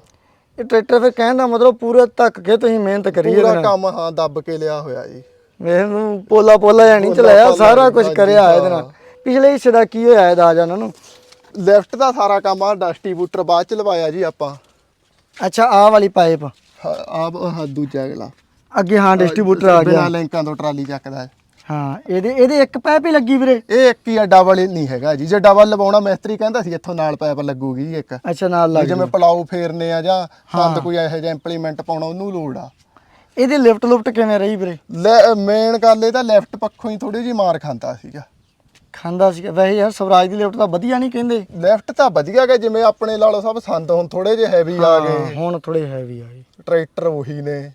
ਇਹ ਟਰੈਕਟਰ ਫਿਰ ਕਹਿਣ ਦਾ ਮਤਲਬ ਪੂਰਾ ਧੱਕ ਕੇ ਤੁਸੀਂ ਮਿਹਨਤ ਕਰੀ ਇਹਦੇ ਪੂਰਾ ਕੰਮ ਹਾਂ ਦੱਬ ਕੇ ਲਿਆ ਹੋਇਆ ਜੀ। ਮੈਨੂੰ ਪੋਲਾ ਪੋਲਾ ਜਾਂ ਨਹੀਂ ਪੋਲਾ ਚਲਾਇਆ ਸਾਰਾ ਕੁਝ ਕਰਿਆ ਇਹਦੇ ਨਾਲ। ਹਾਂ। ਪਿਛਲੇ ਹਿੱਸੇ ਦਾ ਕੀ ਹੋਇਆ ਇਹਦਾ ਆ ਜਾਣਾ ਨੂੰ? ਲੈਫਟ ਦਾ ਸਾਰਾ ਕੰਮ ਆ ਡਿਸਟ੍ਰੀਬਿਊਟਰ ਬਾਅਦ ਚ ਲਵਾਇਆ ਜੀ ਆਪਾਂ। ਅੱਛਾ ਆਹ ਵਾਲੀ ਪਾਈਪ। ਆਪ ਆਹ ਦੂਜਾ ਅਗਲਾ। ਅੱਗੇ ਹਾਂ ਡਿਸਟ੍ਰੀਬਿਊਟਰ ਆ ਬਿਨਾਂ ਗਿਆ ਲਿੰਕਾਂ ਤੋਂ ਟਰਾਲੀ ਚੱਕਦਾ ਹੈ। ਹਾਂ ਇਹਦੇ ਇਹਦੇ ਇੱਕ ਪਾਈਪ ਹੀ ਲੱਗੀ ਵੀਰੇ। ਇਹ ਇੱਕ ਹੀ ਆ ਡਬਲ ਨਹੀਂ ਹੈਗਾ ਜੀ। ਜੇ ਡਬਲ ਲਵਾਉਣਾ ਮਿਸਤਰੀ ਕਹਿੰਦਾ ਸੀ ਇੱਥੋਂ ਨਾਲ ਪਾਈਪ ਲੱਗੂਗੀ ਜੀ ਇੱਕ। ਅੱਛਾ ਨਾਲ ਲੱਗ ਜਿਵੇਂ ਪਲਾਉ ਫੇਰਨੇ ਆ ਜਾਂ ਕੰਦ ਕੋਈ ਇਹੋ ਜਿਹਾ ਇੰਪਲੀਮੈਂਟ ਪਾਉਣਾ ਉਹਨੂੰ ਲੋੜ ਆ। ਇਹਦੀ ਲਿਫਟ ਲੁਫਟ ਕਿਵੇਂ ਰਹੀ ਵੀਰੇ? ਮੇਨ ਗੱਲ ਇਹ ਤਾਂ ਲੈਫਟ ਪੱਖੋਂ ਹੀ ਥੋੜੀ ਜੀ ਮਾਰ ਖਾਂਦਾ ਸੀਗਾ। ਖਾਂਦਾ ਸੀ ਵੈਸੇ ਯਾਰ ਸਵਰਾਜ ਦੀ ਲਿਫਟ ਤਾਂ ਵਧੀਆ ਨਹੀਂ ਕਹਿੰਦੇ। ਲੈਫਟ ਤਾਂ ਵਧੀਆ ਗਿਆ ਜਿਵੇਂ ਆਪਣੇ ਲਾਲੋ ਸਭ ਸੰਦ ਹੁਣ ਥੋੜੇ ਜਿਹੇ ਹੈਵੀ ਆ ਹਾਂ, ਗਏ। ਹੁਣ ਥੋੜੇ ਹੈਵੀ ਆ ਗਏ। ਟਰੈਕਟਰ ਉਹੀ ਨੇ।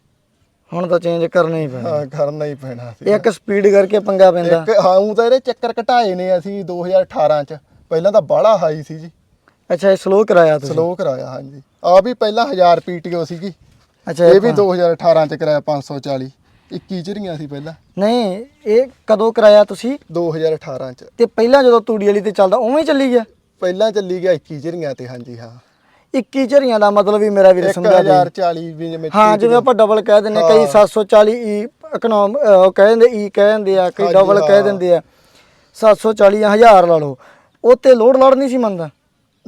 ਹੁਣ ਤਾਂ ਚੇਂਜ ਕਰਨਾ ਹੀ ਪੈਣਾ। ਹਾਂ ਕਰਨਾ ਹੀ ਪੈਣਾ ਸੀ ਇੱਕ ਸਪੀਡ ਕਰਕੇ ਪੰਗਾ ਪੈਂਦਾ। ਇੱਕ ਹਾਂ ਊਂ ਤਾਂ ਇਹਦੇ ਚੱਕਰ ਘਟਾਏ ਨੇ ਅਸੀਂ 2018 ਚ। ਪਹਿਲਾਂ ਤਾਂ ਬਾਹਲਾ ਹਾਈ ਸੀ ਜੀ। ਅੱਛਾ ਇਹ ਸਲੋ ਕਰਾਇਆ ਤੁਸੀਂ? ਸਲੋ ਕਰਾਇਆ ਹਾਂਜੀ। ਆ ਵੀ ਪਹਿਲਾਂ 1000 ਪੀਟੀਓ ਸੀਗੀ। ਅੱਛਾ ਇਹ ਵੀ ਆਪਾਂ- 2018 ਚ ਕਰਾਇਆ 540 21 ਚਰੀਆਂ ਸੀ ਪਹਿਲਾਂ। ਨਹੀਂ ਇਹ ਕਦੋਂ ਕਰਾਇਆ ਤੁਸੀਂ? 2018 ਚ। ਤੇ ਪਹਿਲਾਂ ਜਦੋਂ ਤੂੜੀ ਵਾਲੀ ਤੇ ਚੱਲਦਾ ਉਵੇਂ ਹੀ ਚੱਲੀ ਗਿਆ? ਪਹਿਲਾਂ ਚੱਲੀ ਗਿਆ 21 ਚਰੀਆਂ ਤੇ ਹਾਂਜੀ ਹਾਂ। 21 ਝਰੀਆਂ ਦਾ ਮਤਲਬ ਵੀ ਮੇਰਾ ਵੀਰ ਸਮਝਾ ਦੇ। 1040 ਵੀ ਜਿਵੇਂ ਹਾਂ ਜਿਵੇਂ ਆਪਾਂ ਡਬਲ ਕਹਿ ਦਿੰਨੇ ਕਈ 740 ਈ ਇਕਨੋਮ ਉਹ ਕਹਿ ਦਿੰਦੇ ਈ ਕਹਿ ਦਿੰਦੇ ਆ ਕਈ ਡਬਲ ਕਹਿ। ਦਿੰਦੇ ਆ। 740 ਜਾਂ 1000 ਲਾ ਲਓ। ਉਹ ਤੇ ਲੋਡ ਲੜ ਨਹੀਂ ਸੀ ਮੰਨਦਾ।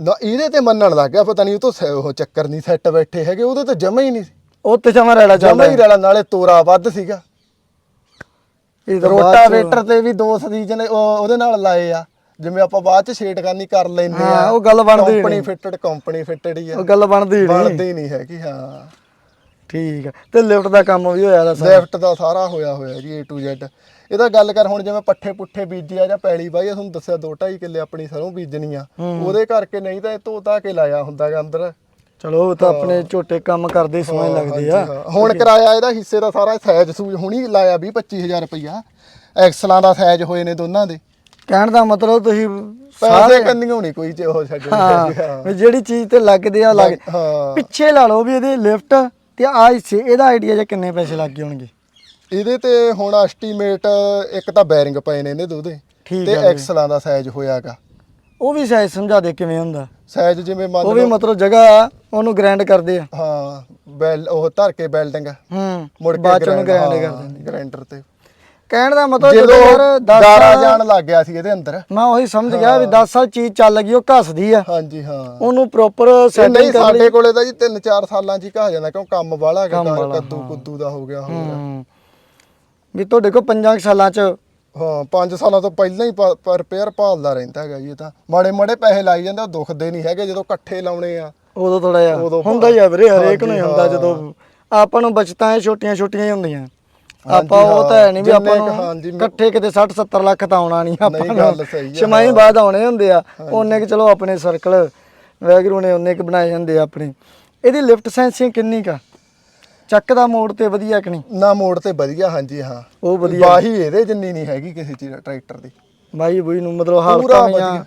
ਨਾ ਇਹਦੇ ਤੇ ਮੰਨਣ ਲੱਗ ਗਿਆ ਪਤਾ ਨਹੀਂ ਉਹ ਤੋਂ ਸ- ਉਹ ਚੱਕਰ ਨਹੀਂ ਸੈੱਟ ਬੈਠੇ ਹੈਗੇ ਉਹਦੇ ਤੇ ਜਮਾ ਹੀ ਨਹੀਂ ਤੇ ਜਮਾ ਰੈਲਾ ਜਮਾ ਚੱਲਦਾ ਹੀ ਰਲਾ ਨਾਲੇ ਤੋਰਾ ਵੱਧ ਸੀਗਾ। ਇਹ ਰੋਟਾਵੇਟਰ ਤੇ ਵੀ ਦੋ ਸੀਜ਼ਨ ਉਹਦੇ ਨਾਲ ਲਾਏ ਆ। ਜਿਵੇਂ ਆਪਾਂ ਬਾਅਦ ਚ ਛੇੜਖਾਨੀ ਕਰ ਲੈਂਦੇ ਆ। ਉਹ ਗੱਲ ਬਣਦੀ ਕੰਪਨੀ ਨਹੀਂ। ਫਿੱਟਡ ਕੰਪਨੀ ਫਿੱਟਡ ਹੀ ਆ। ਉਹ ਗੱਲ ਬਣਦੀ ਨਹੀਂ। ਬਣਦੀ ਨਹੀਂ ਹੈਗੀ ਹਾਂ। ਠੀਕ ਆ। ਤੇ ਲਿਫਟ ਦਾ ਕੰਮ ਵੀ ਹੋਇਆ ਦਾ ਸਾਰਾ? ਲੈਫਟ ਦਾ ਸਾਰਾ ਹੋਇਆ ਹੋਇਆ ਜੀ A to Z ਇਹਦਾ ਗੱਲ ਕਰ ਹੁਣ ਜਿਵੇਂ ਪੱਠੇ ਪੁੱਠੇ ਬੀਜਿਆ ਜਾਂ ਪੈਲੀ ਬਾਈ ਤੁਹਾਨੂੰ ਦੱਸਿਆ 2.5 ਕਿੱਲੇ ਆਪਣੀ ਸਰੋਂ ਬੀਜਣੀ ਆ। ਉਹਦੇ ਕਰਕੇ ਨਹੀਂ ਤਾਂ ਇਹ ਧੋਤਾ ਕੇ ਲਾਇਆ ਹੁੰਦਾਗਾ ਅੰਦਰ। ਚਲੋ ਉਹ ਤਾਂ ਆਪਣੇ ਝੋਟੇ ਕੰਮ ਕਰਦੇ ਹੀ ਸੋਹਣੇ ਲੱਗਦੇ ਆ। ਹਾਂ। ਹੁਣ ਕਰਾਇਆ ਇਹਦਾ ਹਿੱਸੇ ਦਾ ਸਾਰਾ ਸਾਈਜ਼ ਸੂਜ ਹੁਣੀ ਲਾਇਆ 20 25000 ਰੁਪਇਆ ਐਕਸਲਾਂ ਦਾ ਸਾਈਜ਼ ਹੋਏ ਨੇ ਦੋਨਾਂ ਦੇ। ਕਹਿਣ ਦਾ ਮਤਲਬ ਤੁਸੀਂ ਪੈਸੇ ਕੰਨੀਓ ਨਹੀਂ ਕੋਈ ਚ ਹਾਂ ਵੀ ਜਿਹੜੀ ਚੀਜ਼ ਤੇ ਲੱਗਦੇ ਆ ਲੱਗ ਹਾਂ। ਪਿੱਛੇ ਲਾ ਲਓ ਵੀ ਇਹਦੇ ਲਿਫਟ ਤੇ ਆ ਹਿੱਸੇ ਇਹਦਾ ਆਈਡੀਆ ਜਾਂ ਕਿੰਨੇ ਪੈਸੇ ਲੱਗ ਗਏ ਹੋਣਗੇ? ਇਹਦੇ ਤੇ ਹੁਣ ਐਸਟੀਮੇਟ ਇੱਕ ਤਾਂ ਬੈਰਿੰਗ ਪਏ ਨੇ ਇਹਦੇ ਦੋਦੇ। ਤੇ। ਐਕਸਲਾਂ ਦਾ ਸਾਈਜ਼ ਹੋਇਆਗਾ। ਉਹ ਵੀ ਸਾਈਜ਼ ਸਮਝਾ ਦੇ ਕਿਵੇਂ ਹੁੰਦਾ। ਸਾਈਜ਼ ਜਿਵੇਂ ਮੰਨ ਉਹ ਵੀ ਲਓ ਮਤਲਬ ਜਗ੍ਹਾ ਉਹਨੂੰ ਗ੍ਰਾਈਂਡ ਕਰਦੇ ਆ। ਹਾਂ ਬੈਲ ਉਹ ਧਰ ਕੇ ਬੈਲਡਿੰਗ ਹੂੰ ਮੁੜ ਕੇ ਬਾਅਦ ਚ ਉਹਨੂੰ ਹਾਂ, ਕਰ ਦਿੰਦੇ ਗ੍ਰਾਈਂਡਰ ਤੇ। ਕਹਿਣ ਦਾ ਮਤਲਬ ਜਦੋਂ ਯਾਰ 10 ਗਾਰਾ ਸਾਲ ਜਾਣ ਲੱਗ ਗਿਆ ਸੀ ਇਹਦੇ ਅੰਦਰ। ਮੈਂ ਉਹੀ ਸਮਝ ਗਿਆ ਵੀ 10 ਸਾਲ ਚੀਜ਼ ਚੱਲ ਗਈ ਉਹ ਘਸਦੀ ਆ। ਹਾਂਜੀ ਹਾਂ। ਉਹਨੂੰ ਪ੍ਰੋਪਰ ਇਹ ਨਹੀਂ ਸੈਟਿੰਗ ਕਰ ਲਈ। ਸਾਡੇ ਕੋਲੇ ਤਾਂ ਜੀ 3-4 ਸਾਲਾਂ ਚ ਹੀ ਕਹਾ ਜਾਂਦਾ ਕਿਉਂ ਕੰਮ ਵਾਲਾ ਕੰਮ ਹੈਗਾ ਵਾਲਾ, ਕੱਦੂ ਕੁੱਦੂ ਦਾ ਹੋ ਗਿਆ ਹੋਰ ਹੂੰ। ਵੀ ਤੁਹਾਡੇ ਕੋਲ 5 ਸਾਲਾਂ ਚ ਹਾਂ 5 ਸਾਲਾਂ ਤੋਂ ਪਹਿਲਾਂ ਹੀ ਰਿਪੇਅਰ ਭਾਲਦਾ ਰਹਿੰਦਾ ਹੈਗਾ ਜੀ ਇਹ ਤਾਂ। ਮਾੜੇ ਮਾੜੇ ਪੈਸੇ ਲਾਈ ਜਾਂਦੇ ਉਹ ਦੁਖਦੇ ਨਹੀਂ ਹੈਗੇ ਜਦੋਂ ਇਕੱਠੇ ਲਾਉਣੇ ਆ। ਉਦੋਂ ਥੋੜਾ ਜਿਹਾ ਉਦੋਂ ਹੁੰਦਾ ਹੀ ਆ ਵੀਰੇ ਹਰੇਕ ਨੂੰ ਹੀ ਹੁੰਦਾ ਹਾਂ। ਜਦੋਂ ਆਪਾਂ ਨੂੰ ਬਚਤਾਂ ਛੋਟੀਆਂ ਛੋਟੀਆਂ ਹੀ ਹੁੰਦੀਆਂ। ਆਪਾਂ ਉਹ ਤਾਂ ਹੈ ਨਹੀਂ ਵੀ ਆਪਾਂ ਨੂੰ ਇਕੱਠੇ ਕਿਤੇ 60 70 ਲੱਖ ਤਾਂ ਆਉਣਾ ਨਹੀਂ ਆਪਾਂ ਨਹੀਂ, ਗੱਲ ਸਹੀ ਆ, ਛਮਾਈ ਹਾਂ। ਬਾਅਦ ਆਉਣੇ ਹੁੰਦੇ ਆ। ਉਹਨੇ ਕਿ ਚਲੋ ਆਪਣੇ ਸਰਕਲ ਵੈਗਰੂ ਨੇ ਉਹਨੇ ਕਿ ਬਣਾਏ ਜਾਂਦੇ ਆ ਆਪਣੇ। ਇਹਦੀ ਲਿਫਟ ਸੈਂਸਿੰਗ ਕਿੰਨੀ ਕਾ ਚੱਕ ਦਾ ਮੋੜ ਤੇ ਵਧੀਆ ਕਿ ਨਹੀਂ? ਨਾ ਮੋੜ ਤੇ ਵਧੀਆ ਹਾਂਜੀ ਹਾਂ। ਉਹ ਵਧੀਆ। ਬਾਹੀ ਇਹਦੇ ਜਿੰਨੀ ਨਹੀਂ ਹੈਗੀ ਕਿਸੇ ਚੀਜ਼ ਟਰੈਕਟਰ ਦੀ। ਬਾਈ ਬੁਈ ਨੂੰ ਮਤਲਬ ਹਾਲਤਾਂ ਵਧੀਆ। ਨਹੀਂ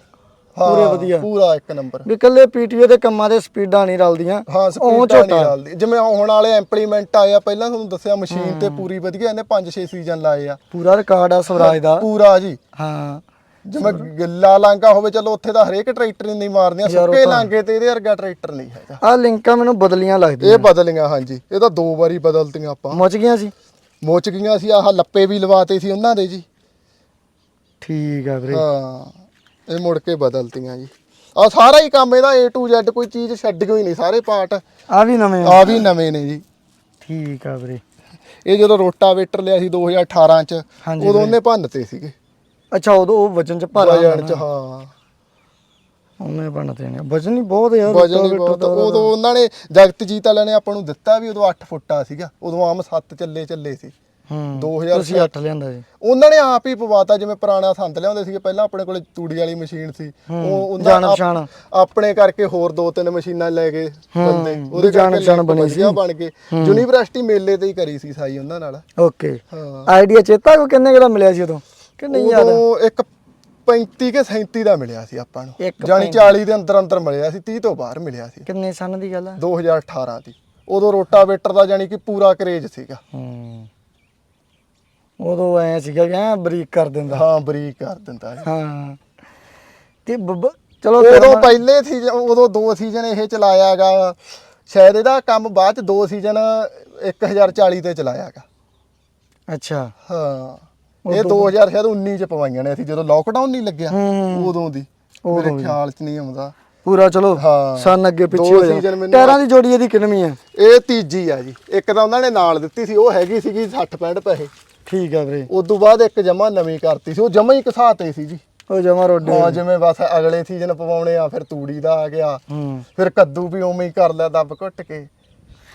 ਪੂਰੇ ਵਧੀਆ। ਪੂਰਾ ਇੱਕ ਨੰਬਰ। ਵੀ ਕੱਲੇ ਪੀਟੀਓ ਦੇ ਕੰਮਾਂ ਦੇ ਸਪੀਡਾਂ ਨਹੀਂ ਰਲਦੀਆਂ ਹਾਂ ਸਪੀਡ ਨਹੀਂ ਚੱਲਦੀ ਜਿਵੇਂ ਹੁਣ ਵਾਲੇ ਇੰਪਲੀਮੈਂਟ ਆਏ ਆ ਪਹਿਲਾਂ ਤੁਹਾਨੂੰ ਦੱਸਿਆ ਮਸ਼ੀਨ ਤੇ ਪੂਰੀ ਵਧੀਆ ਇਹਨੇ 5-6 ਸੀਜ਼ਨ ਲਾਏ ਆ। ਪੂਰਾ ਰਿਕਾਰਡ ਆ ਸਵਰਾਜ ਦਾ। ਪੂਰਾ ਜੀ। ਹਾਂ। ਜਿਵੇਂ ਗਿੱਲਾ ਲਾਂਗਾ ਹੋਵੇ ਚਲੋ ਉੱਥੇ ਤਾਂ ਹਰੇਕ ਟਰੈਕਟਰ ਨਹੀਂ ਮਾਰਦੀਆਂ ਯਾਰ ਉਹ ਸੁੱਕੇ ਤਾਂ- ਲਾਂਗੇ ਤੇ ਇਹਦੇ ਵਰਗਾ ਟਰੈਕਟਰ ਨਹੀਂ ਹੈਗਾ। ਆ ਲਿੰਕਾਂ ਮੈਨੂੰ ਬਦਲੀਆਂ ਲੱਗਦੀਆਂ ਇਹ ਬਦਲੀਆਂ ਹਾਂਜੀ। ਇਹ ਤਾਂ ਦੋ ਵਾਰੀ ਬਦਲਤੀਆਂ ਆਪਾਂ। ਮੁੱਚ ਗਈਆਂ ਸੀ? ਮੁੱਚ ਗਈਆਂ ਸੀ ਆਹ ਲੱਪੇ ਵੀ ਲਵਾਤੇ ਸੀ ਉਹਨਾਂ ਦੇ ਜੀ। ਠੀਕ ਆ ਵੀਰੇ। ਹਾਂ ਇਹ ਮੁੜ ਕੇ ਬਦਲਤੀਆਂ ਜੀ। ਆ ਸਾਰਾ ਹੀ ਕੰਮ ਇਹਦਾ A to Z ਕੋਈ ਚੀਜ਼ ਛੱਡ ਗਈ ਨਹੀਂ ਸਾਰੇ ਪਾਰਟ। ਆ ਵੀ ਨਵੇਂ ਆ। ਆ ਵੀ ਨਵੇਂ ਨੇ ਜੀ। ਠੀਕ ਆ ਵੀਰੇ। ਇਹ ਜਦੋਂ ਰੋਟਾਵੇਟਰ ਲਿਆ ਸੀ 2018 ਚ ਹਾਂਜੀ ਉਦੋਂ ਵੀਰੇ। ਉਹਨੇ ਭੰਨਤੇ ਸੀਗੇ। ਅੱਛਾ ਉਦੋਂ ਉਹ ਵਜਨ ਚ ਭਾਰਾ ਵਜਨ ਚ। ਹਾਂ। ਉਹਨੇ ਬਣਦੇ ਨੇ ਵਜਨ ਹੀ ਬਹੁਤ ਯਾਰ ਵਜਨ ਹੀ ਬਹੁਤ ਦਾ ਉਹਦਾ। ਉਦੋਂ ਉਹਨਾਂ ਨੇ ਜਗਤਜੀਤ ਵਾਲਿਆਂ ਨੇ ਆਪਾਂ ਨੂੰ ਦਿੱਤਾ ਵੀ ਉਦੋਂ 8 ਫੁੱਟਾ ਸੀਗਾ। ਉਦੋਂ ਆਮ 7 ਚੱਲੇ ਚੱਲੇ ਸੀ। ਹੂੰ 2000 ਤੁਸੀਂ 8 ਲਿਆਂਦਾ ਜੀ। ਉਹਨਾਂ ਨੇ ਆਪ ਹੀ ਪਵਾਤਾ ਜਿਵੇਂ ਪੁਰਾਣਾ ਸੰਦ ਲਿਆਉਂਦੇ ਸੀਗੇ ਪਹਿਲਾਂ ਆਪਣੇ ਕੋਲੇ ਤੂੜੀ ਵਾਲੀ ਮਸ਼ੀਨ ਸੀ। ਹੂੰ, ਉਹਨਾਂ ਪਛਾਣ। ਆਪਣੇ ਕਰਕੇ ਹੋਰ ਦੋ ਤਿੰਨ ਮਸ਼ੀਨਾਂ ਲੈ ਹੂੰ, ਬੰਦੇ। ਵੀ ਜਾਣ ਪਛਾਣ ਬਣੀ ਸੀ। ਬਣ ਗਏ। ਯੂਨੀਵਰਸਿਟੀ ਮੇਲੇ ਤੇ ਹੀ ਕਰੀ ਸੀ ਸਾਈ ਉਹਨਾਂ ਨਾਲ। ਓਕੇ। ਆਈਡੀਆ ਚੇਤਾ ਕੋ ਕਿੰਨੇ ਕਿਦਾ ਮਿਲਿਆ ਸੀ ਉਦੋਂ? ਕਿ ਨਹੀਂ ਯਾਦ ਉਦੋਂ ਇੱਕ 35 ਕੇ 37 ਦਾ ਮਿਲਿਆ ਸੀ ਆਪਾਂ ਨੂੰ। ਇੱਕ ਜਾਨੀ 40 ਦੇ ਅੰਦਰ ਅੰਦਰ ਮਿਲਿਆ ਸੀ 30 ਤੋਂ ਬਾਹਰ ਮਿਲਿਆ ਸੀ। ਕਿੰਨੇ ਸਨ ਦੀ ਗੱਲ ਆ? 2018 ਦੀ। ਉਦੋਂ ਰੋਟਾਵੇਟਰ ਦਾ ਜਾਨੀ ਕਿ ਪੂਰਾ ਕਰੇਜ ਸੀਗਾ। ਹੂੰ। ਉਦੋਂ ਐ ਸੀਗਾ ਕਿ ਐਂ ਬਰੀਕ ਕਰ ਦਿੰਦਾ। ਹਾਂ ਬਰੀਕ ਕਰ ਦਿੰਦਾ ਸੀ। ਹਾਂ। ਤੇ ਬੱਬ- ਚਲੋ ਉਦੋਂ ਪਹਿਲੇ ਸੀਜ਼ਨ ਉਦੋਂ ਦੋ ਸੀਜ਼ਨ ਇਹ ਚਲਾਇਆਗਾ। ਸ਼ਾਇਦ ਇਹਦਾ ਕੰਮ ਬਾਅਦ ਚ ਦੋ ਸੀਜ਼ਨ 1040 ਤੇ ਚਲਾਇਆਗਾ। ਅੱਛਾ। ਹਾਂ। ਇਹ 2000 ਸ਼ਾਇਦ 19 ਚ ਪਵਾਈਆਂ ਨੇ ਅਸੀਂ ਜਦੋਂ ਲੋਕਡਾਊਨ ਨਹੀਂ ਲੱਗਿਆ। ਉਦੋਂ ਦੀ। ਮੇਰੇ। ਖਿਆਲ 'ਚ ਨਹੀਂ ਆਉਂਦਾ। ਪੂਰਾ ਚਲੋ। ਸਨ ਅੱਗੇ ਪਿੱਛੇ ਹੋ ਜਾ ਟਾਇਰਾਂ ਦੀ ਜੋੜੀ ਇਹਦੀ ਕਿੰਨਵੀਂ ਹੈ ਇਹ ਤੀਜੀ ਆ ਜੀ। ਇੱਕ ਤਾਂ ਉਹਨਾਂ ਨੇ ਨਾਲ ਦਿੱਤੀ ਸੀ ਉਹ ਹੈਗੀ ਸੀਗੀ 60 65 ਪੈਸੇ। ਠੀਕ ਹੈ ਵੀਰੇ। ਉਸ ਤੋਂ ਬਾਅਦ ਇੱਕ ਜਮਾ ਨਵੀਂ ਕਰਤੀ ਸੀ ਉਹ ਜਮਾ ਹੀ ਘਸਾਤੇ ਸੀ ਜੀ। ਉਹ ਜਮਾ ਰੋਡੇ ਹਾਂ ਜਿਵੇਂ ਬਸ ਅਗਲੇ ਸੀਜ਼ਨ ਪਵਾਉਣੇ ਆ ਫਿਰ ਤੂੜੀ ਦਾ ਆ ਗਿਆ। ਫਿਰ ਕੱਦੂ ਵੀ ਉਵੇਂ ਹੀ ਕਰ ਲਿਆ ਦੱਬ ਘੁੱਟ ਕੇ।